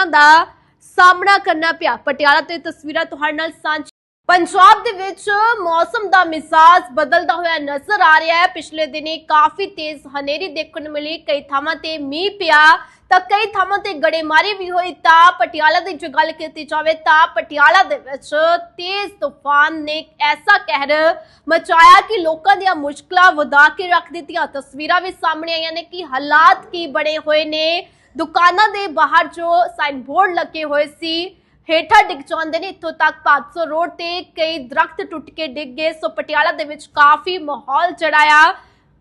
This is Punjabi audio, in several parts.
ਮੁਸ਼ਕਲਾਂ ਦਾ ਸਾਹਮਣਾ ਕਰਨਾ ਪਿਆ। ਪਟਿਆਲਾ ਤੇ ਤਸਵੀਰਾਂ ਤੁਹਾਡੇ ਨਾਲ ਸਾਂਝ ਪੰਜਾਬ ਦੇ ਵਿੱਚ ਮੌਸਮ ਦਾ ਮਿਜ਼ਾਜ ਬਦਲਦਾ ਹੋਇਆ ਨਜ਼ਰ ਆ ਰਿਹਾ ਹੈ। ਪਿਛਲੇ ਦਿਨੀ ਕਾਫੀ ਤੇਜ਼ ਹਨੇਰੀ ਦੇਖਣ ਨੂੰ ਮਿਲੀ। ਕਈ ਥਾਵਾਂ ਤੇ ਮੀਂਹ ਪਿਆ, ਤਾਂ ਕਈ ਥਾਵਾਂ ਤੇ ਗੜੇਮਾਰੀ ਵੀ ਹੋਈ, ਤਾਂ ਪਟਿਆਲਾ ਦੀ ਜੇ ਗੱਲ ਕੀਤੀ ਜਾਵੇ, ਤਾਂ ਪਟਿਆਲਾ ਦੇ ਵਿੱਚ ਤੇਜ਼ ਤੂਫਾਨ ਨੇ ਐਸਾ ਕਹਿਰ ਮਚਾਇਆ ਕਿ ਲੋਕਾਂ ਦੀਆਂ ਮੁਸ਼ਕਲਾਂ ਵਧਾ ਕੇ ਰੱਖ ਦਿੱਤੀਆਂ। ਤਸਵੀਰਾਂ ਵੀ ਸਾਹਮਣੇ ਆਈਆਂ ਨੇ ਕਿ ਹਾਲਾਤ ਕੀ ਬਣੇ ਹੋਏ ਨੇ। ਦੁਕਾਨਾਂ ਦੇ ਬਾਹਰ ਜੋ ਸਾਈਨ ਬੋਰਡ ਲੱਗੇ ਹੋਏ ਸੀ, ਹੇਠਾਂ ਡਿੱਗ ਜਾਂਦੇ ਨੇ। ਇੱਥੋਂ ਤੱਕ 500 ਰੋਡ ਤੇ ਕਈ ਦਰਖਤ ਟੁੱਟ ਕੇ ਡਿੱਗ ਗਏ। ਸੋ ਪਟਿਆਲਾ ਦੇ ਵਿੱਚ ਕਾਫੀ ਮਾਹੌਲ ਚੜਾਇਆ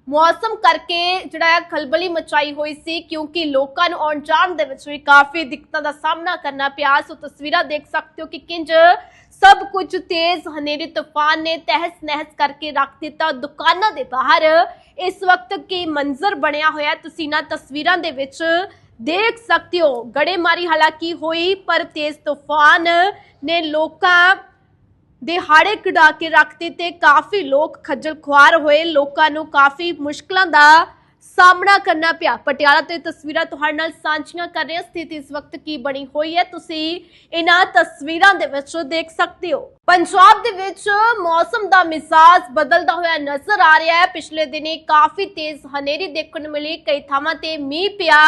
ਮੌਸਮ ਕਰਕੇ ਜਿਹੜਾ ਖਲਬਲੀ ਮਚਾਈ ਹੋਈ ਸੀ, ਕਿਉਂਕਿ ਲੋਕਾਂ ਨੂੰ ਆਉਣ ਜਾਣ ਦੇ ਵਿੱਚ ਵੀ ਕਾਫੀ ਦਿੱਕਤਾਂ ਦਾ ਸਾਹਮਣਾ ਕਰਨਾ ਪਿਆ। ਸੋ ਤਸਵੀਰਾਂ ਦੇਖ ਸਕਦੇ ਹੋ ਕਿ ਕਿੰਜ ਸਭ ਕੁਝ ਤੇਜ਼, ਹਨੇਰੀ ਤੂਫਾਨ ਨੇ ਤਹਿਸ ਨਹਿਸ ਕਰਕੇ ਰੱਖ ਦਿੱਤਾ। ਦੁਕਾਨਾਂ ਦੇ ਬਾਹਰ ਇਸ ਵਕਤ ਕੀ ਮੰਜ਼ਰ ਬਣਿਆ ਹੋਇਆ ਤੁਸੀਂ ਨਾ ਤਸਵੀਰਾਂ ਦੇ ਵਿੱਚ ਦੇਖ ਸਕਦੇ ਹੋ, ਗੜੇਮਾਰੀ ਹਾਲਾਂਕਿ ਹੋਈ, ਪਰ ਤੇਜ਼ ਤੂਫਾਨ ਨੇ ਲੋਕਾਂ ਦੇ ਹਾੜੇ ਕਢਾ ਕੇ ਰੱਖ ਦਿੱਤੇ। ਕਾਫੀ ਲੋਕ ਖੱਜਲ ਖੁਆਰ ਹੋਏ, ਲੋਕਾਂ ਨੂੰ ਕਾਫੀ ਮੁਸ਼ਕਲਾਂ ਦਾ ਸਾਹਮਣਾ ਕਰਨਾ ਪਿਆ। ਪਟਿਆਲਾ ਤੇ ਤਸਵੀਰਾਂ ਤੁਹਾਡੇ ਨਾਲ ਸਾਂਝੀਆਂ ਕਰ ਰਹੇ ਹਾਂ। ਸਥਿਤੀ ਇਸ ਵਕਤ ਕੀ ਬਣੀ ਹੋਈ ਹੈ, ਤੁਸੀਂ ਇਹਨਾਂ ਤਸਵੀਰਾਂ ਦੇ ਵਿੱਚ ਦੇਖ ਸਕਦੇ ਹੋ। ਪੰਜਾਬ ਦੇ ਵਿੱਚ ਮੌਸਮ ਦਾ ਮਿਜ਼ਾਜ ਬਦਲਦਾ ਹੋਇਆ ਨਜ਼ਰ ਆ ਰਿਹਾ ਹੈ। ਪਿਛਲੇ ਦਿਨੀ ਕਾਫੀ ਤੇਜ਼ ਹਨੇਰੀ ਦੇਖਣ ਨੂੰ ਮਿਲੀ। ਕਈ ਥਾਵਾਂ ਤੇ ਮੀਂਹ ਪਿਆ,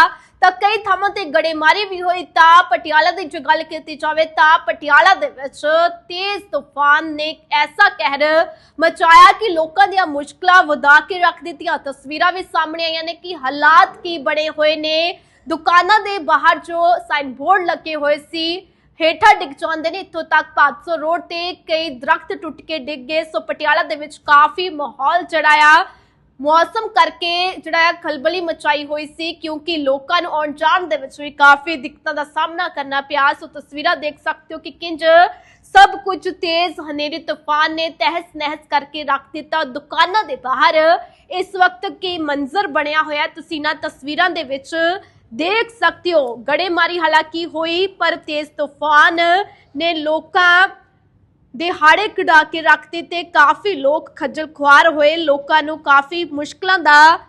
ਤਾਂ ਕਈ ਥਾਵਾਂ ਤੇ ਗੜੇਮਾਰੀ ਵੀ ਹੋਈ, ਤਾਂ ਪਟਿਆਲਾ ਦੀ ਜੇ ਗੱਲ ਕੀਤੀ ਜਾਵੇ, ਤਾਂ ਪਟਿਆਲਾ ਦੇ ਵਿੱਚ ਤੇਜ਼ ਤੂਫਾਨ ਨੇ ਐਸਾ ਕਹਿਰ ਮਚਾਇਆ ਕਿ ਲੋਕਾਂ ਦੀਆਂ ਮੁਸ਼ਕਲਾਂ ਵਧਾ ਕੇ ਰੱਖ ਦਿੱਤੀਆਂ। ਤਸਵੀਰਾਂ ਵੀ ਸਾਹਮਣੇ ਆਈਆਂ ਨੇ ਕਿ ਹਾਲਾਤ ਕੀ ਬਣੇ ਹੋਏ ਨੇ। ਦੁਕਾਨਾਂ ਦੇ ਬਾਹਰ ਜੋ ਸਾਈਨ ਬੋਰਡ ਲੱਗੇ ਹੋਏ ਸੀ ਹੇਠਾਂ ਡਿੱਗ ਜਾਂਦੇ ਨੇ। ਇੱਥੋਂ ਤੱਕ 500 ਰੋਡ ਤੇ ਕਈ ਦਰਖਤ ਟੁੱਟ ਕੇ ਡਿੱਗ ਗਏ। ਸੋ ਪਟਿਆਲਾ ਦੇ ਵਿੱਚ ਕਾਫੀ ਮਾਹੌਲ ਚੜਾਇਆ ਮੌਸਮ ਕਰਕੇ ਜਿਹੜਾ ਖਲਬਲੀ ਮਚਾਈ ਹੋਈ ਸੀ ਕਿਉਂਕਿ ਲੋਕਾਂ ਨੂੰ ਆਉਣ ਜਾਣ ਦੇ ਵਿੱਚ ਵੀ ਕਾਫੀ ਦਿੱਕਤਾਂ ਦਾ ਸਾਹਮਣਾ ਕਰਨਾ ਪਿਆ। ਸੋ ਤਸਵੀਰਾਂ ਦੇਖ ਸਕਦੇ ਹੋ ਕਿ ਕਿੰਜ ਸਭ ਕੁਝ ਤੇਜ਼ ਹਨੇਰੀ ਤੂਫਾਨ ਨੇ ਤਹਿਸ ਨਹਿਸ ਕਰਕੇ ਰੱਖ ਦਿੱਤਾ। ਦੁਕਾਨਾਂ ਦੇ ਬਾਹਰ ਇਸ ਵਕਤ ਕੀ ਮੰਜ਼ਰ ਬਣਿਆ ਹੋਇਆ ਹੈ, ਤੁਸੀਂ ਨਾ ਤਸਵੀਰਾਂ ਦੇ ਵਿੱਚ ਦੇਖ ਸਕਦੇ ਹੋ, ਗੜੇਮਾਰੀ ਹਾਲਾਂਕਿ ਹੋਈ, ਪਰ ਤੇਜ਼ ਤੂਫਾਨ ਨੇ ਲੋਕਾਂ ਦੇ ਹਾੜੇ ਕਢਾ ਕੇ ਰੱਖ ਦਿੱਤੇ। ਕਾਫੀ ਲੋਕ ਖੱਜਲ ਖੁਆਰ ਹੋਏ, ਲੋਕਾਂ ਨੂੰ ਕਾਫੀ ਮੁਸ਼ਕਲਾਂ ਦਾ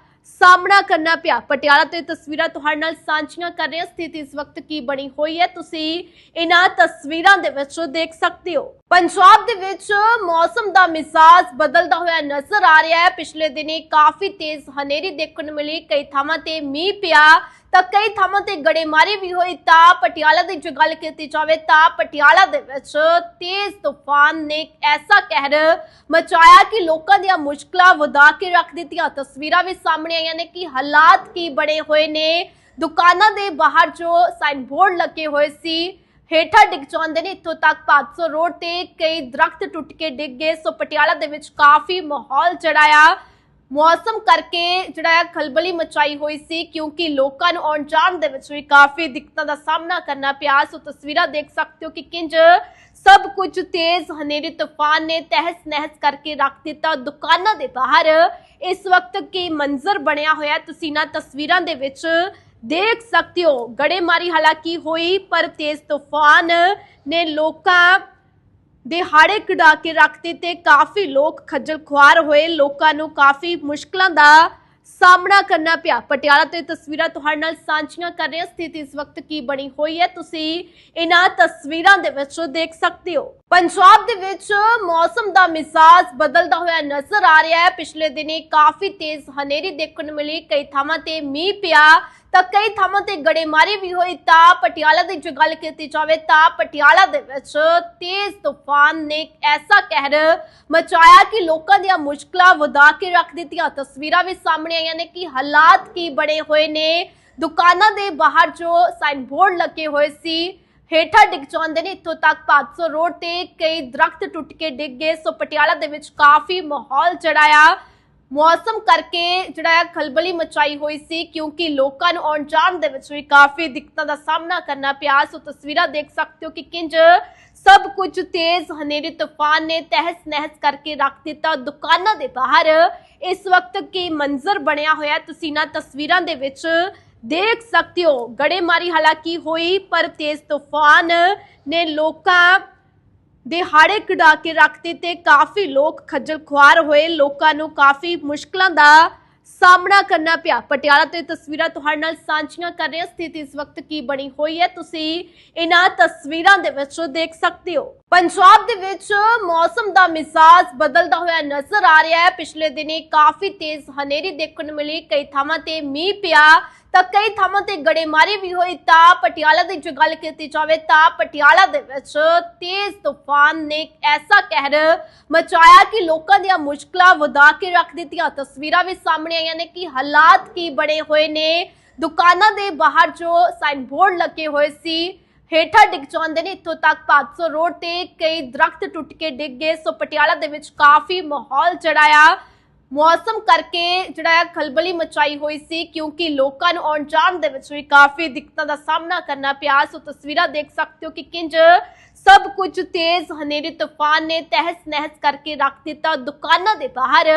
ਸਾਹਮਣਾ ਕਰਨਾ ਪਿਆ। ਪਟਿਆਲਾ ਤੇ ਤਸਵੀਰਾਂ ਤੁਹਾਡੇ ਨਾਲ ਸਾਂਝੀਆਂ ਕਰ ਰਹੇ ਹਾਂ। ਸਥਿਤੀ ਇਸ ਵਕਤ ਕੀ ਬਣੀ ਹੋਈ ਹੈ, ਤੁਸੀਂ ਇਹਨਾਂ ਤਸਵੀਰਾਂ ਦੇ ਵਿੱਚ ਦੇਖ ਸਕਦੇ ਹੋ। ਪੰਜਾਬ ਦੇ ਵਿੱਚ ਮੌਸਮ ਦਾ ਮਿਜ਼ਾਜ ਬਦਲਦਾ ਹੋਇਆ ਨਜ਼ਰ ਆ ਰਿਹਾ ਹੈ। ਪਿਛਲੇ ਦਿਨੀ ਕਾਫੀ ਤੇਜ਼ ਹਨੇਰੀ ਦੇਖਣ ਨੂੰ ਮਿਲੀ, ਕਈ ਥਾਵਾਂ ਤੇ ਮੀਂਹ ਪਿਆ। ਤਾਂ ਕਈ ਥਾਵਾਂ ਤੇ ਗੜੇਮਾਰੀ ਵੀ ਹੋਈ, ਤਾਂ ਪਟਿਆਲਾ ਦੀ ਜੇ ਗੱਲ ਕੀਤੀ ਜਾਵੇ ਤਾਂ ਪਟਿਆਲਾ ਦੇ ਵਿੱਚ ਤੇਜ਼ ਤੂਫਾਨ ਨੇ ਐਸਾ ਕਹਿਰ ਮਚਾਇਆ ਕਿ ਲੋਕਾਂ ਦੀਆਂ ਮੁਸ਼ਕਲਾਂ ਵਧਾ ਕੇ ਰੱਖ ਦਿੱਤੀਆਂ। ਤਸਵੀਰਾਂ ਵੀ ਸਾਹਮਣੇ ਆਈਆਂ ਨੇ ਕਿ ਹਾਲਾਤ ਕੀ ਬਣੇ ਹੋਏ ਨੇ। ਦੁਕਾਨਾਂ ਦੇ ਬਾਹਰ ਜੋ ਸਾਈਨ ਬੋਰਡ ਲੱਗੇ ਹੋਏ ਸੀ, ਹੇਠਾਂ ਡਿੱਗ ਜਾਂਦੇ ਨੇ। ਇੱਥੋਂ ਤੱਕ 500 ਰੋਡ ਤੇ ਕਈ ਦਰਖਤ ਟੁੱਟ ਕੇ ਡਿੱਗ ਗਏ। ਸੋ ਪਟਿਆਲਾ ਦੇ ਵਿੱਚ ਕਾਫੀ ਮਾਹੌਲ ਚੜਾਇਆ ਮੌਸਮ ਕਰਕੇ ਜਿਹੜਾ ਹੈ ਖਲਬਲੀ ਮਚਾਈ ਹੋਈ ਸੀ, ਕਿਉਂਕਿ ਲੋਕਾਂ ਨੂੰ ਆਉਣ ਜਾਣ ਦੇ ਵਿੱਚ ਵੀ ਕਾਫੀ ਦਿੱਕਤਾਂ ਦਾ ਸਾਹਮਣਾ ਕਰਨਾ ਪਿਆ। ਸੋ ਤਸਵੀਰਾਂ ਦੇਖ ਸਕਦੇ ਹੋ ਕਿ ਕਿੰਜ ਸਭ ਕੁਝ ਤੇਜ਼, ਹਨੇਰੀ, ਤੂਫਾਨ ਨੇ ਤਹਿਸ ਨਹਿਸ ਕਰਕੇ ਰੱਖ ਦਿੱਤਾ ਦੁਕਾਨਾਂ ਦੇ ਬਾਹਰ। ਇਸ ਵਕਤ ਕੀ ਮੰਜ਼ਰ ਬਣਿਆ ਹੋਇਆ ਤੁਸੀਂ ਨਾ ਤਸਵੀਰਾਂ ਦੇ ਵਿੱਚ ਦੇਖ ਸਕਦੇ ਹੋ। ਗੜੇਮਾਰੀ ਹਾਲਾਂਕਿ ਹੋਈ, ਪਰ ਤੇਜ਼ ਤੂਫਾਨ ਨੇ ਲੋਕਾਂ ਦਿਹਾੜੇ ਕਢਾ ਕੇ ਰੱਖ ਦਿੱਤੇ ਕਾਫੀ ਲੋਕ ਖੱਜਲ ਖੁਆਰ ਹੋਏ। ਲੋਕਾਂ ਨੂੰ ਕਾਫੀ ਮੁਸ਼ਕਲਾਂ ਦਾ ਸਾਹਮਣਾ ਕਰਨਾ ਪਿਆ। ਪਟਿਆਲਾ ਤੇ ਤਸਵੀਰਾਂ ਤੁਹਾਡੇ ਨਾਲ ਸਾਂਝੀਆਂ ਕਰ ਰਹੇ ਹਾਂ। ਸਥਿਤੀ ਇਸ ਵਕਤ ਕੀ ਬਣੀ ਹੋਈ ਹੈ? ਤੁਸੀਂ ਇਹਨਾਂ ਤਸਵੀਰਾਂ ਦੇ ਵਿੱਚ ਦੇਖ ਸਕਦੇ ਹੋ। ਪੰਜਾਬ ਦੇ ਵਿੱਚ ਮੌਸਮ ਦਾ ਮਿਜ਼ਾਜ ਬਦਲਦਾ ਹੋਇਆ ਨਜ਼ਰ ਆ ਰਿਹਾ ਹੈ। ਪਿਛਲੇ ਦਿਨੀ ਕਾਫੀ ਤੇਜ਼ ਹਨੇਰੀ ਦੇਖਣ ਨੂੰ ਮਿਲੀ। ਕਈ ਥਾਵਾਂ ਤੇ ਮੀਂਹ ਪਿਆ। ਤਾਂ ਕਈ ਥਾਵਾਂ ਤੇ ਗੜੇਮਾਰੀ ਵੀ ਹੋਈ, ਤਾਂ ਪਟਿਆਲਾ ਦੀ ਜੇ ਗੱਲ ਕੀਤੀ ਜਾਵੇ ਤਾਂ ਪਟਿਆਲਾ ਦੇ ਵਿੱਚ ਤੇਜ਼ ਤੂਫਾਨ ਨੇ ਐਸਾ ਕਹਿਰ ਮਚਾਇਆ ਕਿ ਲੋਕਾਂ ਦੀਆਂ ਮੁਸ਼ਕਲਾਂ ਵਧਾ ਕੇ ਰੱਖ ਦਿੱਤੀਆਂ। ਤਸਵੀਰਾਂ ਵੀ ਸਾਹਮਣੇ ਆਈਆਂ ਨੇ ਕਿ ਹਾਲਾਤ ਕੀ ਬਣੇ ਹੋਏ ਨੇ। ਦੁਕਾਨਾਂ ਦੇ ਬਾਹਰ ਜੋ ਸਾਈਨ ਬੋਰਡ ਲੱਗੇ ਹੋਏ ਸੀ, ਹੇਠਾਂ ਡਿੱਗ ਜਾਂਦੇ ਨੇ। ਇੱਥੋਂ ਤੱਕ 500 ਰੋਡ ਤੇ ਕਈ ਦਰਖਤ ਟੁੱਟ ਕੇ ਡਿੱਗ ਗਏ। ਸੋ ਪਟਿਆਲਾ ਦੇ ਵਿੱਚ ਕਾਫੀ ਮਾਹੌਲ ਚੜਾਇਆ ਮੌਸਮ ਕਰਕੇ ਜਿਹੜਾ ਹੈ ਖਲਬਲੀ ਮਚਾਈ ਹੋਈ ਸੀ, ਕਿਉਂਕਿ ਲੋਕਾਂ ਨੂੰ ਆਉਣ ਜਾਣ ਦੇ ਵਿੱਚ ਵੀ ਕਾਫੀ ਦਿੱਕਤਾਂ ਦਾ ਸਾਹਮਣਾ ਕਰਨਾ ਪਿਆ। ਸੋ ਤਸਵੀਰਾਂ ਦੇਖ ਸਕਦੇ ਹੋ ਕਿ ਕਿੰਜ ਸਭ ਕੁਝ ਤੇਜ਼, ਹਨੇਰੀ ਤੂਫਾਨ ਨੇ ਤਹਿਸ ਨਹਿਸ ਕਰਕੇ ਰੱਖ ਦਿੱਤਾ ਦੁਕਾਨਾਂ ਦੇ ਬਾਹਰ। ਇਸ ਵਕਤ ਕੀ ਮੰਜ਼ਰ ਬਣਿਆ ਹੋਇਆ ਤੁਸੀਂ ਨਾ ਤਸਵੀਰਾਂ ਦੇ ਵਿੱਚ ਦੇਖ ਸਕਦੇ ਹੋ। ਗੜੇਮਾਰੀ ਹਾਲਾਂਕਿ ਹੋਈ, ਪਰ ਤੇਜ਼ ਤੂਫਾਨ ਨੇ ਲੋਕਾਂ ਦਿਹਾੜੇ ਕਢਾ ਕੇ ਰੱਖ ਦਿੱਤੇ ਕਾਫੀ ਲੋਕ ਖੱਜਲ ਖੁਆਰ ਹੋਏ। ਲੋਕਾਂ ਨੂੰ ਕਾਫੀ ਮੁਸ਼ਕਲਾਂ ਦਾ ਸਾਹਮਣਾ ਕਰਨਾ ਪਿਆ। ਪਟਿਆਲਾ ਤੋਂ ਇਹ ਤਸਵੀਰਾਂ ਤੁਹਾਡੇ ਨਾਲ ਸਾਂਝੀਆਂ ਕਰ ਰਹੇ ਹਾਂ। ਸਥਿਤੀ ਇਸ ਵਕਤ ਕੀ ਬਣੀ ਹੋਈ ਹੈ? ਤੁਸੀਂ ਇਹਨਾਂ ਤਸਵੀਰਾਂ ਦੇ ਵਿੱਚ ਦੇਖ ਸਕਦੇ ਹੋ। ਪੰਜਾਬ ਦੇ ਵਿੱਚ ਮੌਸਮ ਦਾ ਮਿਜ਼ਾਜ ਬਦਲਦਾ ਹੋਇਆ ਨਜ਼ਰ ਆ ਰਿਹਾ ਹੈ। ਪਿਛਲੇ ਦਿਨੀ ਕਾਫੀ ਤੇਜ਼ ਹਨੇਰੀ ਦੇਖਣ ਨੂੰ ਮਿਲੀ। ਕਈ ਥਾਵਾਂ ਤੇ ਮੀਂਹ ਪਿਆ, ਤਾਂ ਕਈ ਥਾਵਾਂ ਤੇ ਗੜੇਮਾਰੀ ਵੀ ਹੋਈ। ਤਾਂ ਪਟਿਆਲਾ ਦੀ ਜੇ ਗੱਲ ਕੀਤੀ ਜਾਵੇ, ਤਾਂ ਪਟਿਆਲਾ ਦੇ ਵਿੱਚ ਤੇਜ਼ ਤੂਫਾਨ ਨੇ ਐਸਾ ਕਹਿਰ ਮਚਾਇਆ ਕਿ ਲੋਕਾਂ ਦੀਆਂ ਮੁਸ਼ਕਲਾਂ ਵਧਾ ਕੇ ਰੱਖ ਦਿੱਤੀਆਂ। ਤਸਵੀਰਾਂ ਵੀ ਸਾਹਮਣੇ ਆਈਆਂ ਨੇ ਕਿ ਹਾਲਾਤ ਕੀ ਬਣੇ ਹੋਏ ਨੇ। ਦੁਕਾਨਾਂ ਦੇ ਬਾਹਰ ਜੋ ਸਾਈਨ ਬੋਰਡ ਲੱਗੇ ਹੋਏ ਸੀ ਹੇਠਾਂ ਡਿੱਗ ਜਾਂਦੇ ਨੇ। ਇੱਥੋਂ ਤੱਕ 500 ਰੋਡ ਤੇ ਕਈ ਦਰਖਤ ਟੁੱਟ ਕੇ ਡਿੱਗ ਗਏ। ਸੋ ਪਟਿਆਲਾ ਦੇ ਵਿੱਚ ਕਾਫੀ ਮਾਹੌਲ ਚੜਾਇਆ ਮੌਸਮ ਕਰਕੇ ਜਿਹੜਾ ਖਲਬਲੀ ਮਚਾਈ ਹੋਈ ਸੀ ਕਿਉਂਕਿ ਲੋਕਾਂ ਨੂੰ ਆਉਣ ਜਾਣ ਦੇ ਵਿੱਚ ਵੀ ਕਾਫੀ ਦਿੱਕਤਾਂ ਦਾ ਸਾਹਮਣਾ ਕਰਨਾ ਪਿਆ। ਸੋ ਤਸਵੀਰਾਂ ਦੇਖ ਸਕਦੇ ਹੋ ਕਿ ਕਿੰਜ ਸਭ ਕੁਝ ਤੇਜ਼ ਹਨੇਰੀ ਤੂਫਾਨ ਨੇ ਤਹਿਸ ਨਹਿਸ ਕਰਕੇ ਰੱਖ ਦਿੱਤਾ। ਦੁਕਾਨਾਂ ਦੇ ਬਾਹਰ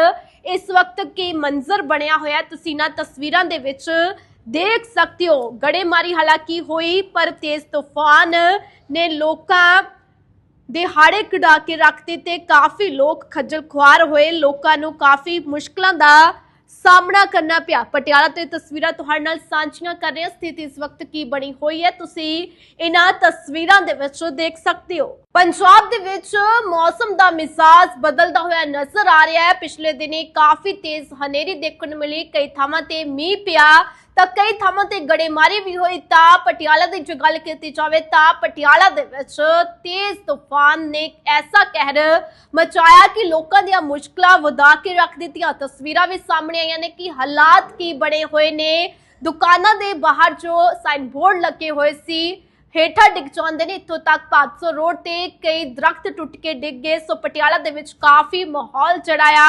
ਇਸ ਵਕਤ ਕੀ ਮੰਜ਼ਰ ਬਣਿਆ ਹੋਇਆ। ਹੈ, ਤੁਸੀਂ ਨਾ ਤਸਵੀਰਾਂ ਦੇ ਵਿੱਚ ਦੇਖ ਸਕਦੇ ਹੋ, ਗੜੇਮਾਰੀ ਹਾਲਾਂਕਿ ਹੋਈ, ਪਰ ਤੇਜ਼ ਤੂਫਾਨ ਨੇ ਲੋਕਾਂ ਦੇ ਹਾੜੇ ਕਢਾ ਕੇ ਰੱਖ ਦਿੱਤੇ। ਕਾਫੀ ਲੋਕ ਖੱਜਲ ਖੁਆਰ ਹੋਏ, ਲੋਕਾਂ ਨੂੰ ਕਾਫੀ ਮੁਸ਼ਕਲਾਂ ਦਾ ਸਾਹਮਣਾ ਕਰਨਾ ਪਿਆ। ਪਟਿਆਲਾ ਤੋਂ ਤਸਵੀਰਾਂ ਤੁਹਾਡੇ ਨਾਲ ਸਾਂਝੀਆਂ ਕਰ ਰਹੇ ਹਾਂ। ਸਥਿਤੀ ਇਸ ਵਕਤ ਕੀ ਬਣੀ ਹੋਈ ਹੈ, ਤੁਸੀਂ ਇਹਨਾਂ ਤਸਵੀਰਾਂ ਦੇ ਵਿੱਚ ਦੇਖ ਸਕਦੇ ਹੋ। ਪੰਜਾਬ ਦੇ ਵਿੱਚ ਮੌਸਮ ਦਾ ਮਿਜ਼ਾਜ ਬਦਲਦਾ ਹੋਇਆ ਨਜ਼ਰ ਆ ਰਿਹਾ ਹੈ। ਪਿਛਲੇ ਦਿਨੀ ਕਾਫੀ ਤੇਜ਼ ਹਨੇਰੀ ਦੇਖਣ ਨੂੰ ਮਿਲੀ, ਕਈ ਥਾਵਾਂ ਤੇ ਮੀਂਹ ਪਿਆ। ਤਾਂ ਕਈ ਥਾਵਾਂ ਤੇ ਗੜੇਮਾਰੀ ਵੀ ਹੋਈ, ਤਾਂ ਪਟਿਆਲਾ ਦੀ ਜੇ ਗੱਲ ਕੀਤੀ ਜਾਵੇ ਤਾਂ ਪਟਿਆਲਾ ਦੇ ਵਿੱਚ ਤੇਜ਼ ਤੂਫਾਨ ਨੇ ਐਸਾ ਕਹਿਰ ਮਚਾਇਆ ਕਿ ਲੋਕਾਂ ਦੀਆਂ ਮੁਸ਼ਕਲਾਂ ਵਧਾ ਕੇ ਰੱਖ ਦਿੱਤੀਆਂ। ਤਸਵੀਰਾਂ ਵੀ ਸਾਹਮਣੇ ਆਈਆਂ ਨੇ ਕਿ ਹਾਲਾਤ ਕੀ ਬਣੇ ਹੋਏ ਨੇ। ਦੁਕਾਨਾਂ ਦੇ ਬਾਹਰ ਜੋ ਸਾਈਨ ਬੋਰਡ ਲੱਗੇ ਹੋਏ ਸੀ, ਹੇਠਾਂ ਡਿੱਗ ਜਾਂਦੇ ਨੇ। ਇੱਥੋਂ ਤੱਕ 500 ਰੋਡ ਤੇ ਕਈ ਦਰਖਤ ਟੁੱਟ ਕੇ ਡਿੱਗ ਗਏ। ਸੋ ਪਟਿਆਲਾ ਦੇ ਵਿੱਚ ਕਾਫੀ ਮਾਹੌਲ ਚੜਾਇਆ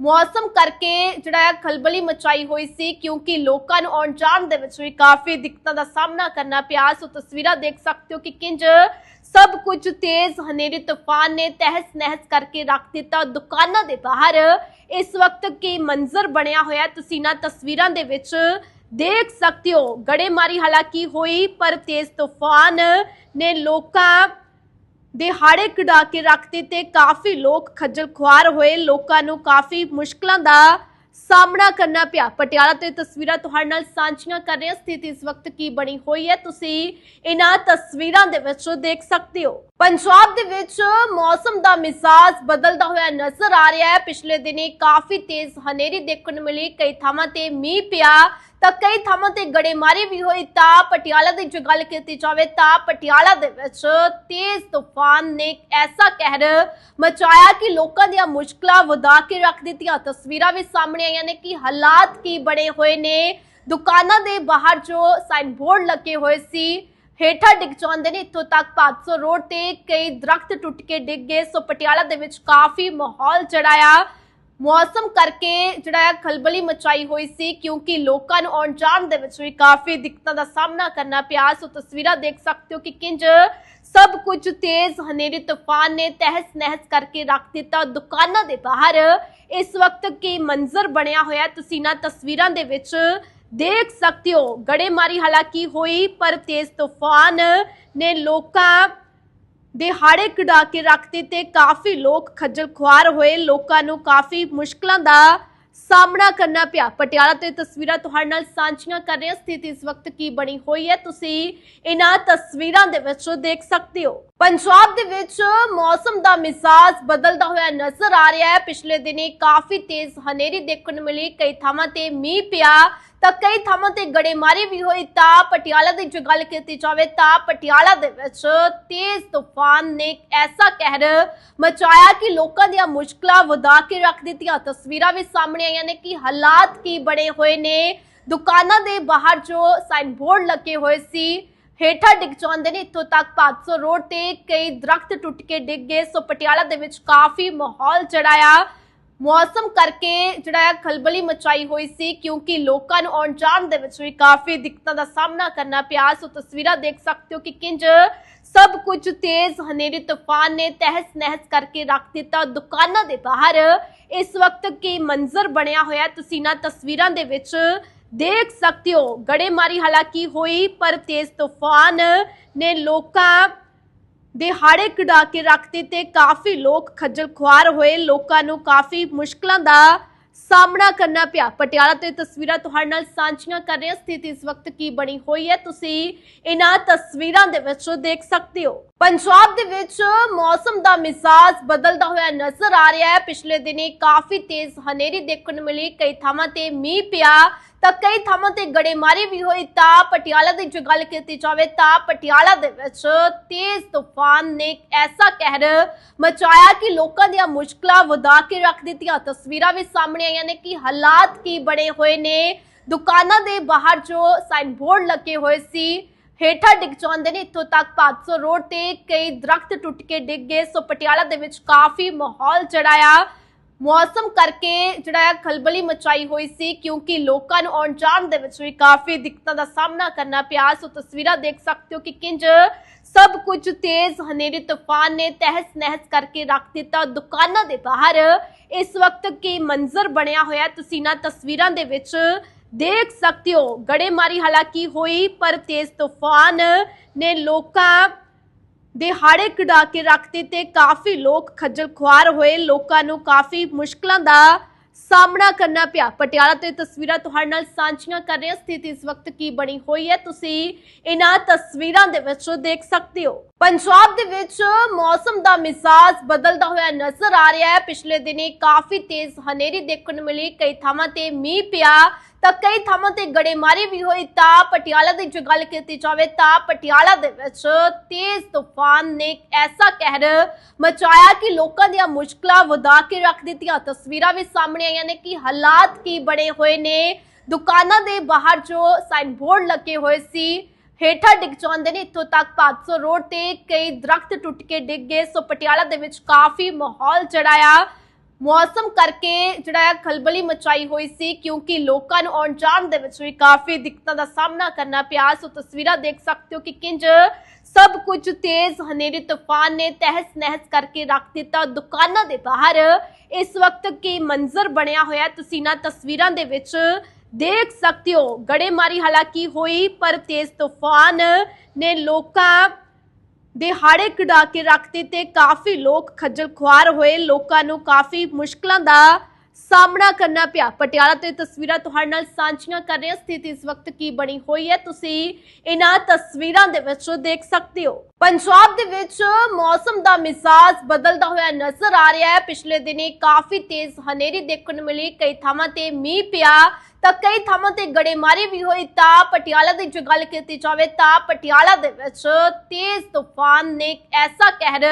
ਮੌਸਮ ਕਰਕੇ ਜਿਹੜਾ ਖਲਬਲੀ ਮਚਾਈ ਹੋਈ ਸੀ ਕਿਉਂਕਿ ਲੋਕਾਂ ਨੂੰ ਆਉਣ ਜਾਣ ਦੇ ਵਿੱਚ ਵੀ ਕਾਫੀ ਦਿੱਕਤਾਂ ਦਾ ਸਾਹਮਣਾ ਕਰਨਾ ਪਿਆ। ਸੋ ਤਸਵੀਰਾਂ ਦੇਖ ਸਕਦੇ ਹੋ ਕਿ ਕਿੰਜ ਸਭ ਕੁਝ ਤੇਜ਼ ਹਨੇਰੀ ਤੂਫਾਨ ਨੇ ਤਹਿਸ ਨਹਿਸ ਕਰਕੇ ਰੱਖ ਦਿੱਤਾ ਦੁਕਾਨਾਂ ਦੇ ਬਾਹਰ। ਇਸ ਵਕਤ ਕੀ ਮੰਜ਼ਰ ਬਣਿਆ ਹੋਇਆ ਹੈ, ਤੁਸੀਂ ਨਾ ਤਸਵੀਰਾਂ ਦੇ ਵਿੱਚ ਦੇਖ ਸਕਦੇ ਹੋ। ਗੜੇਮਾਰੀ ਹਾਲਾਂਕਿ ਹੋਈ ਪਰ ਤੇਜ਼ ਤੂਫਾਨ ਨੇ ਲੋਕਾਂ ਦਿਹਾੜੇ ਕਢਾ ਕੇ ਰੱਖ ਦਿੱਤੇ ਕਾਫੀ ਲੋਕ ਖੱਜਲ ਖੁਆਰ ਹੋਏ। ਲੋਕਾਂ ਨੂੰ ਕਾਫੀ ਮੁਸ਼ਕਲਾਂ ਦਾ ਸਾਹਮਣਾ ਕਰਨਾ ਪਿਆ। ਪਟਿਆਲਾ ਤੋਂ ਤਸਵੀਰਾਂ ਤੁਹਾਡੇ ਨਾਲ ਸਾਂਝੀਆਂ ਕਰ ਰਹੇ ਹਾਂ। ਸਥਿਤੀ ਇਸ ਵਕਤ ਕੀ ਬਣੀ ਹੋਈ ਹੈ? ਤੁਸੀਂ ਇਹਨਾਂ ਤਸਵੀਰਾਂ ਦੇ ਵਿੱਚ ਦੇਖ ਸਕਦੇ ਹੋ। ਪੰਜਾਬ ਦੇ ਵਿੱਚ ਮੌਸਮ ਦਾ ਮਿਜ਼ਾਜ ਬਦਲਦਾ ਹੋਇਆ ਨਜ਼ਰ ਆ ਰਿਹਾ ਹੈ। ਪਿਛਲੇ ਦਿਨੀ ਕਾਫੀ ਤੇਜ਼ ਹਨੇਰੀ ਦੇਖਣ ਨੂੰ ਮਿਲੀ। ਕਈ ਥਾਵਾਂ ਤੇ ਮੀਂਹ ਪਿਆ। ਤਾਂ ਕਈ ਥਾਵਾਂ ਤੇ ਗੜੇਮਾਰੀ ਵੀ ਹੋਈ, ਤਾਂ ਪਟਿਆਲਾ ਦੀ ਜੇ ਗੱਲ ਕੀਤੀ ਜਾਵੇ ਤਾਂ ਪਟਿਆਲਾ ਦੇ ਵਿੱਚ ਤੇਜ਼ ਤੂਫਾਨ ਨੇ ਐਸਾ ਕਹਿਰ ਮਚਾਇਆ ਕਿ ਲੋਕਾਂ ਦੀਆਂ ਮੁਸ਼ਕਲਾਂ ਵਧਾ ਕੇ ਰੱਖ ਦਿੱਤੀਆਂ। ਤਸਵੀਰਾਂ ਵੀ ਸਾਹਮਣੇ ਆਈਆਂ ਨੇ ਕਿ ਹਾਲਾਤ ਕੀ ਬਣੇ ਹੋਏ ਨੇ। ਦੁਕਾਨਾਂ ਦੇ ਬਾਹਰ ਜੋ ਸਾਈਨ ਬੋਰਡ ਲੱਗੇ ਹੋਏ ਸੀ, ਹੇਠਾਂ ਡਿੱਗ ਜਾਂਦੇ ਨੇ। ਇੱਥੋਂ ਤੱਕ 500 ਰੋਡ ਤੇ ਕਈ ਦਰਖਤ ਟੁੱਟ ਕੇ ਡਿੱਗ ਗਏ। ਸੋ ਪਟਿਆਲਾ ਦੇ ਵਿੱਚ ਕਾਫੀ ਮਾਹੌਲ ਚੜਾਇਆ ਮੌਸਮ ਕਰਕੇ ਜਿਹੜਾ ਹੈ ਖਲਬਲੀ ਮਚਾਈ ਹੋਈ ਸੀ ਕਿਉਂਕਿ ਲੋਕਾਂ ਨੂੰ ਆਉਣ ਜਾਣ ਦੇ ਵਿੱਚ ਵੀ ਕਾਫੀ ਦਿੱਕਤਾਂ ਦਾ ਸਾਹਮਣਾ ਕਰਨਾ ਪਿਆ। ਸੋ ਤਸਵੀਰਾਂ ਦੇਖ ਸਕਦੇ ਹੋ ਕਿ ਕਿੰਜ ਸਭ ਕੁਝ ਤੇਜ਼ ਹਨੇਰੀ ਤੂਫਾਨ ਨੇ ਤਹਿਸ ਨਹਿਸ ਕਰਕੇ ਰੱਖ ਦਿੱਤਾ ਦੁਕਾਨਾਂ ਦੇ ਬਾਹਰ। ਇਸ ਵਕਤ ਕੀ ਮੰਜ਼ਰ ਬਣਿਆ ਹੋਇਆ ਹੈ, ਤੁਸੀਂ ਨਾ ਤਸਵੀਰਾਂ ਦੇ ਵਿੱਚ ਦੇਖ ਸਕਦੇ ਹੋ। ਗੜੇਮਾਰੀ ਹਾਲਾਂਕਿ ਹੋਈ ਪਰ ਤੇਜ਼ ਤੂਫਾਨ ਨੇ ਲੋਕਾਂ ਦਿਹਾੜੇ ਕਢਾ ਕੇ ਰੱਖ ਦਿੱਤੇ ਕਾਫੀ ਲੋਕ ਖੱਜਲ ਖੁਆਰ ਹੋਏ। ਲੋਕਾਂ ਨੂੰ ਕਾਫੀ ਮੁਸ਼ਕਲਾਂ ਦਾ ਸਾਹਮਣਾ ਕਰਨਾ ਪਿਆ। ਪਟਿਆਲਾ ਤੋਂ ਇਹ ਤਸਵੀਰਾਂ ਤੁਹਾਡੇ ਨਾਲ ਸਾਂਝੀਆਂ ਕਰ ਰਹੇ ਹਾਂ। ਸਥਿਤੀ ਇਸ ਵਕਤ ਕੀ ਬਣੀ ਹੋਈ ਹੈ? ਤੁਸੀਂ ਇਹਨਾਂ ਤਸਵੀਰਾਂ ਦੇ ਵਿੱਚ ਦੇਖ ਸਕਦੇ ਹੋ। ਪੰਜਾਬ ਦੇ ਵਿੱਚ ਮੌਸਮ ਦਾ ਮਿਜ਼ਾਜ ਬਦਲਦਾ ਹੋਇਆ ਨਜ਼ਰ ਆ ਰਿਹਾ ਹੈ। ਪਿਛਲੇ ਦਿਨੀ ਕਾਫੀ ਤੇਜ਼ ਹਨੇਰੀ ਦੇਖਣ ਨੂੰ ਮਿਲੀ। ਕਈ ਥਾਵਾਂ ਤੇ ਮੀਂਹ ਪਿਆ, ਤਾਂ ਕਈ ਥਾਵਾਂ ਤੇ ਗੜੇਮਾਰੀ ਵੀ ਹੋਈ। ਤਾਂ ਪਟਿਆਲਾ ਦੀ ਜੇ ਗੱਲ ਕੀਤੀ ਜਾਵੇ, ਤਾਂ ਪਟਿਆਲਾ ਦੇ ਵਿੱਚ ਤੇਜ਼ ਤੂਫਾਨ ਨੇ ਐਸਾ ਕਹਿਰ ਮਚਾਇਆ ਕਿ ਲੋਕਾਂ ਦੀਆਂ ਮੁਸ਼ਕਲਾਂ ਵਧਾ ਕੇ ਰੱਖ ਦਿੱਤੀਆਂ। ਤਸਵੀਰਾਂ ਵੀ ਸਾਹਮਣੇ ਆਈਆਂ ਨੇ ਕਿ ਹਾਲਾਤ ਕੀ ਬਣੇ ਹੋਏ ਨੇ। ਦੁਕਾਨਾਂ ਦੇ ਬਾਹਰ ਜੋ ਸਾਈਨ ਬੋਰਡ ਲੱਗੇ ਹੋਏ ਸੀ ਹੇਠਾਂ ਡਿੱਗ ਜਾਂਦੇ ਨੇ। ਇੱਥੋਂ ਤੱਕ 500 ਰੋਡ ਤੇ ਕਈ ਦਰਖਤ ਟੁੱਟ ਕੇ ਡਿੱਗ ਗਏ। ਸੋ ਪਟਿਆਲਾ ਦੇ ਵਿੱਚ ਕਾਫੀ ਮਾਹੌਲ ਚੜਾਇਆ ਮੌਸਮ ਕਰਕੇ ਜਿਹੜਾ ਖਲਬਲੀ ਮਚਾਈ ਹੋਈ ਸੀ ਕਿਉਂਕਿ ਲੋਕਾਂ ਨੂੰ ਆਉਣ ਜਾਣ ਦੇ ਵਿੱਚ ਵੀ ਕਾਫੀ ਦਿੱਕਤਾਂ ਦਾ ਸਾਹਮਣਾ ਕਰਨਾ ਪਿਆ। ਸੋ ਤਸਵੀਰਾਂ ਦੇਖ ਸਕਦੇ ਹੋ ਕਿ ਕਿੰਜ ਸਭ ਕੁਝ ਤੇਜ਼ ਹਨੇਰੀ ਤੂਫਾਨ ਨੇ ਤਹਿਸ ਨਹਿਸ ਕਰਕੇ ਰੱਖ ਦਿੱਤਾ। ਦੁਕਾਨਾਂ ਦੇ ਬਾਹਰ ਇਸ ਵਕਤ ਕੀ ਮੰਜ਼ਰ ਬਣਿਆ ਹੋਇਆ। ਹੈ, ਤੁਸੀਂ ਨਾ ਤਸਵੀਰਾਂ ਦੇ ਵਿੱਚ ਦੇਖ ਸਕਦੇ ਹੋ, ਗੜੇਮਾਰੀ ਹਾਲਾਂਕਿ ਹੋਈ, ਪਰ ਤੇਜ਼ ਤੂਫਾਨ ਨੇ ਲੋਕਾਂ ਦੇ ਹਾੜੇ ਕਢਾ ਕੇ ਰੱਖ ਦਿੱਤੇ। ਕਾਫੀ ਲੋਕ ਖੱਜਲ ਖੁਆਰ ਹੋਏ, ਲੋਕਾਂ ਨੂੰ ਕਾਫੀ ਮੁਸ਼ਕਲਾਂ ਦਾ ਸਾਹਮਣਾ ਕਰਨਾ ਪਿਆ। ਪਟਿਆਲਾ ਤੋਂ ਤਸਵੀਰਾਂ ਤੁਹਾਡੇ ਨਾਲ ਸਾਂਝੀਆਂ ਕਰ ਰਹੇ ਸਥਿਤੀ ਇਸ ਵਕਤ ਕੀ ਬਣੀ ਹੋਈ ਹੈ, ਤੁਸੀਂ ਇਹਨਾਂ ਤਸਵੀਰਾਂ ਦੇ ਵਿੱਚ ਦੇਖ ਸਕਦੇ ਹੋ। ਪੰਜਾਬ ਦੇ ਵਿੱਚ ਮੌਸਮ ਦਾ ਮਿਜ਼ਾਜ ਬਦਲਦਾ ਹੋਇਆ ਨਜ਼ਰ ਆ ਰਿਹਾ ਹੈ। ਪਿਛਲੇ ਦਿਨੀ ਕਾਫੀ ਤੇਜ਼ ਹਨੇਰੀ ਦੇਖਣ ਨੂੰ ਮਿਲੀ, ਕਈ ਥਾਵਾਂ ਤੇ ਮੀਂਹ ਪਿਆ। ਤਾਂ ਕਈ ਥਾਵਾਂ ਤੇ ਗੜੇਮਾਰੀ ਵੀ ਹੋਈ, ਤਾਂ ਪਟਿਆਲਾ ਦੀ ਜੋ ਗੱਲ ਕੀਤੀ ਜਾਵੇ ਤਾਂ ਪਟਿਆਲਾ ਦੇ ਵਿੱਚ ਤੇਜ਼ ਤੂਫਾਨ ਨੇ ਐਸਾ ਕਹਿਰ ਮਚਾਇਆ ਕਿ ਲੋਕਾਂ ਦੀਆਂ ਮੁਸ਼ਕਲਾਂ ਵਧਾ ਕੇ ਰੱਖ ਦਿੱਤੀਆਂ। ਤਸਵੀਰਾਂ ਵੀ ਸਾਹਮਣੇ ਆਈਆਂ ਨੇ ਕਿ ਹਾਲਾਤ ਕੀ ਬਣੇ ਹੋਏ ਨੇ। ਦੁਕਾਨਾਂ ਦੇ ਬਾਹਰ ਜੋ ਸਾਈਨ ਬੋਰਡ ਲੱਗੇ ਹੋਏ ਸੀ, ਹੇਠਾਂ ਡਿੱਗ ਜਾਂਦੇ ਨੇ। ਇੱਥੋਂ ਤੱਕ 500 ਰੋਡ ਤੇ ਕਈ ਦਰਖਤ ਟੁੱਟ ਕੇ ਡਿੱਗ ਗਏ। ਸੋ ਪਟਿਆਲਾ ਦੇ ਵਿੱਚ ਕਾਫੀ ਮਾਹੌਲ ਚੜਾਇਆ ਮੌਸਮ ਕਰਕੇ ਜਿਹੜਾ ਖਲਬਲੀ ਮਚਾਈ ਹੋਈ ਸੀ, ਕਿਉਂਕਿ ਲੋਕਾਂ ਨੂੰ ਆਉਣ ਜਾਣ ਦੇ ਵਿੱਚ ਵੀ ਕਾਫੀ ਦਿੱਕਤਾਂ ਦਾ ਸਾਹਮਣਾ ਕਰਨਾ ਪਿਆ। ਸੋ ਤਸਵੀਰਾਂ ਦੇਖ ਸਕਦੇ ਹੋ ਕਿ ਕਿੰਜ ਸਭ ਕੁਝ ਤੇਜ਼, ਹਨੇਰੀ ਤੂਫਾਨ ਨੇ ਤਹਿਸ ਨਹਿਸ ਕਰਕੇ ਰੱਖ ਦਿੱਤਾ ਦੁਕਾਨਾਂ ਦੇ ਬਾਹਰ। ਇਸ ਵਕਤ ਕੀ ਮੰਜ਼ਰ ਬਣਿਆ ਹੋਇਆ ਤੁਸੀਂ ਨਾ ਤਸਵੀਰਾਂ ਦੇ ਵਿੱਚ ਦੇਖ ਸਕਦੇ ਹੋ। ਗੜੇਮਾਰੀ ਹਾਲਾਂਕਿ ਹੋਈ, ਪਰ ਤੇਜ਼ ਤੂਫਾਨ ਨੇ ਲੋਕਾਂ ਦਿਹਾੜੇ ਕਢਾ ਕੇ ਰੱਖ ਦਿੱਤੇ ਕਾਫੀ ਲੋਕ ਖੱਜਲ ਖੁਆਰ ਹੋਏ। ਲੋਕਾਂ ਨੂੰ ਕਾਫੀ ਮੁਸ਼ਕਲਾਂ ਦਾ ਸਾਹਮਣਾ ਕਰਨਾ ਪਿਆ। ਪਟਿਆਲਾ ਤੋਂ ਇਹ ਤਸਵੀਰਾਂ ਤੁਹਾਡੇ ਨਾਲ ਸਾਂਝੀਆਂ ਕਰ ਰਹੇ ਸਥਿਤੀ ਇਸ ਵਕਤ ਕੀ ਬਣੀ ਹੋਈ ਹੈ? ਤੁਸੀਂ ਇਹਨਾਂ ਤਸਵੀਰਾਂ ਦੇ ਵਿੱਚ ਦੇਖ ਸਕਦੇ ਹੋ। ਪੰਜਾਬ ਦੇ ਵਿੱਚ ਮੌਸਮ ਦਾ ਮਿਜ਼ਾਜ ਬਦਲਦਾ ਹੋਇਆ ਨਜ਼ਰ ਆ ਰਿਹਾ ਹੈ। ਪਿਛਲੇ ਦਿਨੀ ਕਾਫੀ ਤੇਜ਼ ਹਨੇਰੀ ਦੇਖਣ ਨੂੰ ਮਿਲੀ। ਕਈ ਥਾਵਾਂ ਤੇ ਮੀਂਹ ਪਿਆ। ਤਾਂ ਕਈ ਥਾਵਾਂ ਤੇ ਗੜੇਮਾਰੀ ਵੀ ਹੋਈ, ਤਾਂ ਪਟਿਆਲਾ ਦੀ ਜੋ ਗੱਲ ਕੀਤੀ ਜਾਵੇ ਤਾਂ ਪਟਿਆਲਾ ਦੇ ਵਿੱਚ ਤੇਜ਼ ਤੂਫਾਨ ਨੇ ਐਸਾ ਕਹਿਰ ਮਚਾਇਆ ਕਿ ਲੋਕਾਂ ਦੀਆਂ ਮੁਸ਼ਕਲਾਂ ਵਧਾ ਕੇ ਰੱਖ ਦਿੱਤੀਆਂ। ਤਸਵੀਰਾਂ ਵੀ ਸਾਹਮਣੇ ਆਈਆਂ ਨੇ ਕਿ ਹਾਲਾਤ ਕੀ ਬਣੇ ਹੋਏ ਨੇ। ਦੁਕਾਨਾਂ ਦੇ ਬਾਹਰ ਜੋ ਸਾਈਨ ਬੋਰਡ ਲੱਗੇ ਹੋਏ ਸੀ, ਹੇਠਾਂ ਡਿੱਗ ਜਾਂਦੇ ਨੇ। ਇੱਥੋਂ ਤੱਕ 500 ਰੋਡ ਤੇ ਕਈ ਦਰਖਤ ਟੁੱਟ ਕੇ ਡਿੱਗ ਗਏ। ਸੋ ਪਟਿਆਲਾ ਦੇ ਵਿੱਚ ਕਾਫੀ ਮਾਹੌਲ ਚੜਾਇਆ ਮੌਸਮ ਕਰਕੇ ਜਿਹੜਾ ਖਲਬਲੀ ਮਚਾਈ ਹੋਈ ਸੀ, ਕਿਉਂਕਿ ਲੋਕਾਂ ਨੂੰ ਆਉਣ ਜਾਣ ਦੇ ਵਿੱਚ ਵੀ ਕਾਫੀ ਦਿੱਕਤਾਂ ਦਾ ਸਾਹਮਣਾ ਕਰਨਾ ਪਿਆ। ਸੋ ਤਸਵੀਰਾਂ ਦੇਖ ਸਕਦੇ ਹੋ ਕਿ ਕਿੰਜ ਸਭ ਕੁਝ ਤੇਜ਼, ਹਨੇਰੀ ਤੂਫਾਨ ਨੇ ਤਹਿਸ ਨਹਿਸ ਕਰਕੇ ਰੱਖ ਦਿੱਤਾ ਦੁਕਾਨਾਂ ਦੇ ਬਾਹਰ। ਇਸ ਵਕਤ ਕੀ ਮੰਜ਼ਰ ਬਣਿਆ ਹੋਇਆ ਤੁਸੀਂ ਨਾ ਤਸਵੀਰਾਂ ਦੇ ਵਿੱਚ ਦੇਖ ਸਕਦੇ ਹੋ। ਗੜੇਮਾਰੀ ਹਾਲਾਂਕਿ ਹੋਈ, ਪਰ ਤੇਜ਼ ਤੂਫਾਨ ਨੇ ਲੋਕਾਂ ਦਿਹਾੜੇ ਕਢਾ ਕੇ ਰੱਖ ਦਿੱਤੇ ਕਾਫੀ ਲੋਕ ਖੱਜਲ ਖੁਆਰ ਹੋਏ। ਲੋਕਾਂ ਨੂੰ ਕਾਫੀ ਮੁਸ਼ਕਲਾਂ ਦਾ ਸਾਹਮਣਾ ਕਰਨਾ ਪਿਆ। ਪਟਿਆਲਾ ਤੋਂ ਇਹ ਤਸਵੀਰਾਂ ਤੁਹਾਡੇ ਨਾਲ ਸਾਂਝੀਆਂ ਕਰ ਰਹੇ ਹਾਂ। ਸਥਿਤੀ ਇਸ ਵਕਤ ਕੀ ਬਣੀ ਹੋਈ ਹੈ? ਤੁਸੀਂ ਇਹਨਾਂ ਤਸਵੀਰਾਂ ਦੇ ਵਿੱਚ ਦੇਖ ਸਕਦੇ ਹੋ। ਪੰਜਾਬ ਦੇ ਵਿੱਚ ਮੌਸਮ ਦਾ ਮਿਜ਼ਾਜ ਬਦਲਦਾ ਹੋਇਆ ਨਜ਼ਰ ਆ ਰਿਹਾ ਹੈ। ਪਿਛਲੇ ਦਿਨੀ ਕਾਫੀ ਤੇਜ਼ ਹਨੇਰੀ ਦੇਖਣ ਨੂੰ ਮਿਲੀ। ਕਈ ਥਾਵਾਂ ਤੇ ਮੀਂਹ ਪਿਆ, ਤਾਂ ਕਈ ਥਾਵਾਂ ਤੇ ਗੜੇਮਾਰੀ ਵੀ ਹੋਈ। ਤਾਂ ਪਟਿਆਲਾ ਦੀ ਜੇ ਗੱਲ ਕੀਤੀ ਜਾਵੇ, ਤਾਂ ਪਟਿਆਲਾ ਦੇ ਵਿੱਚ ਤੇਜ਼ ਤੂਫਾਨ ਨੇ ਐਸਾ ਕਹਿਰ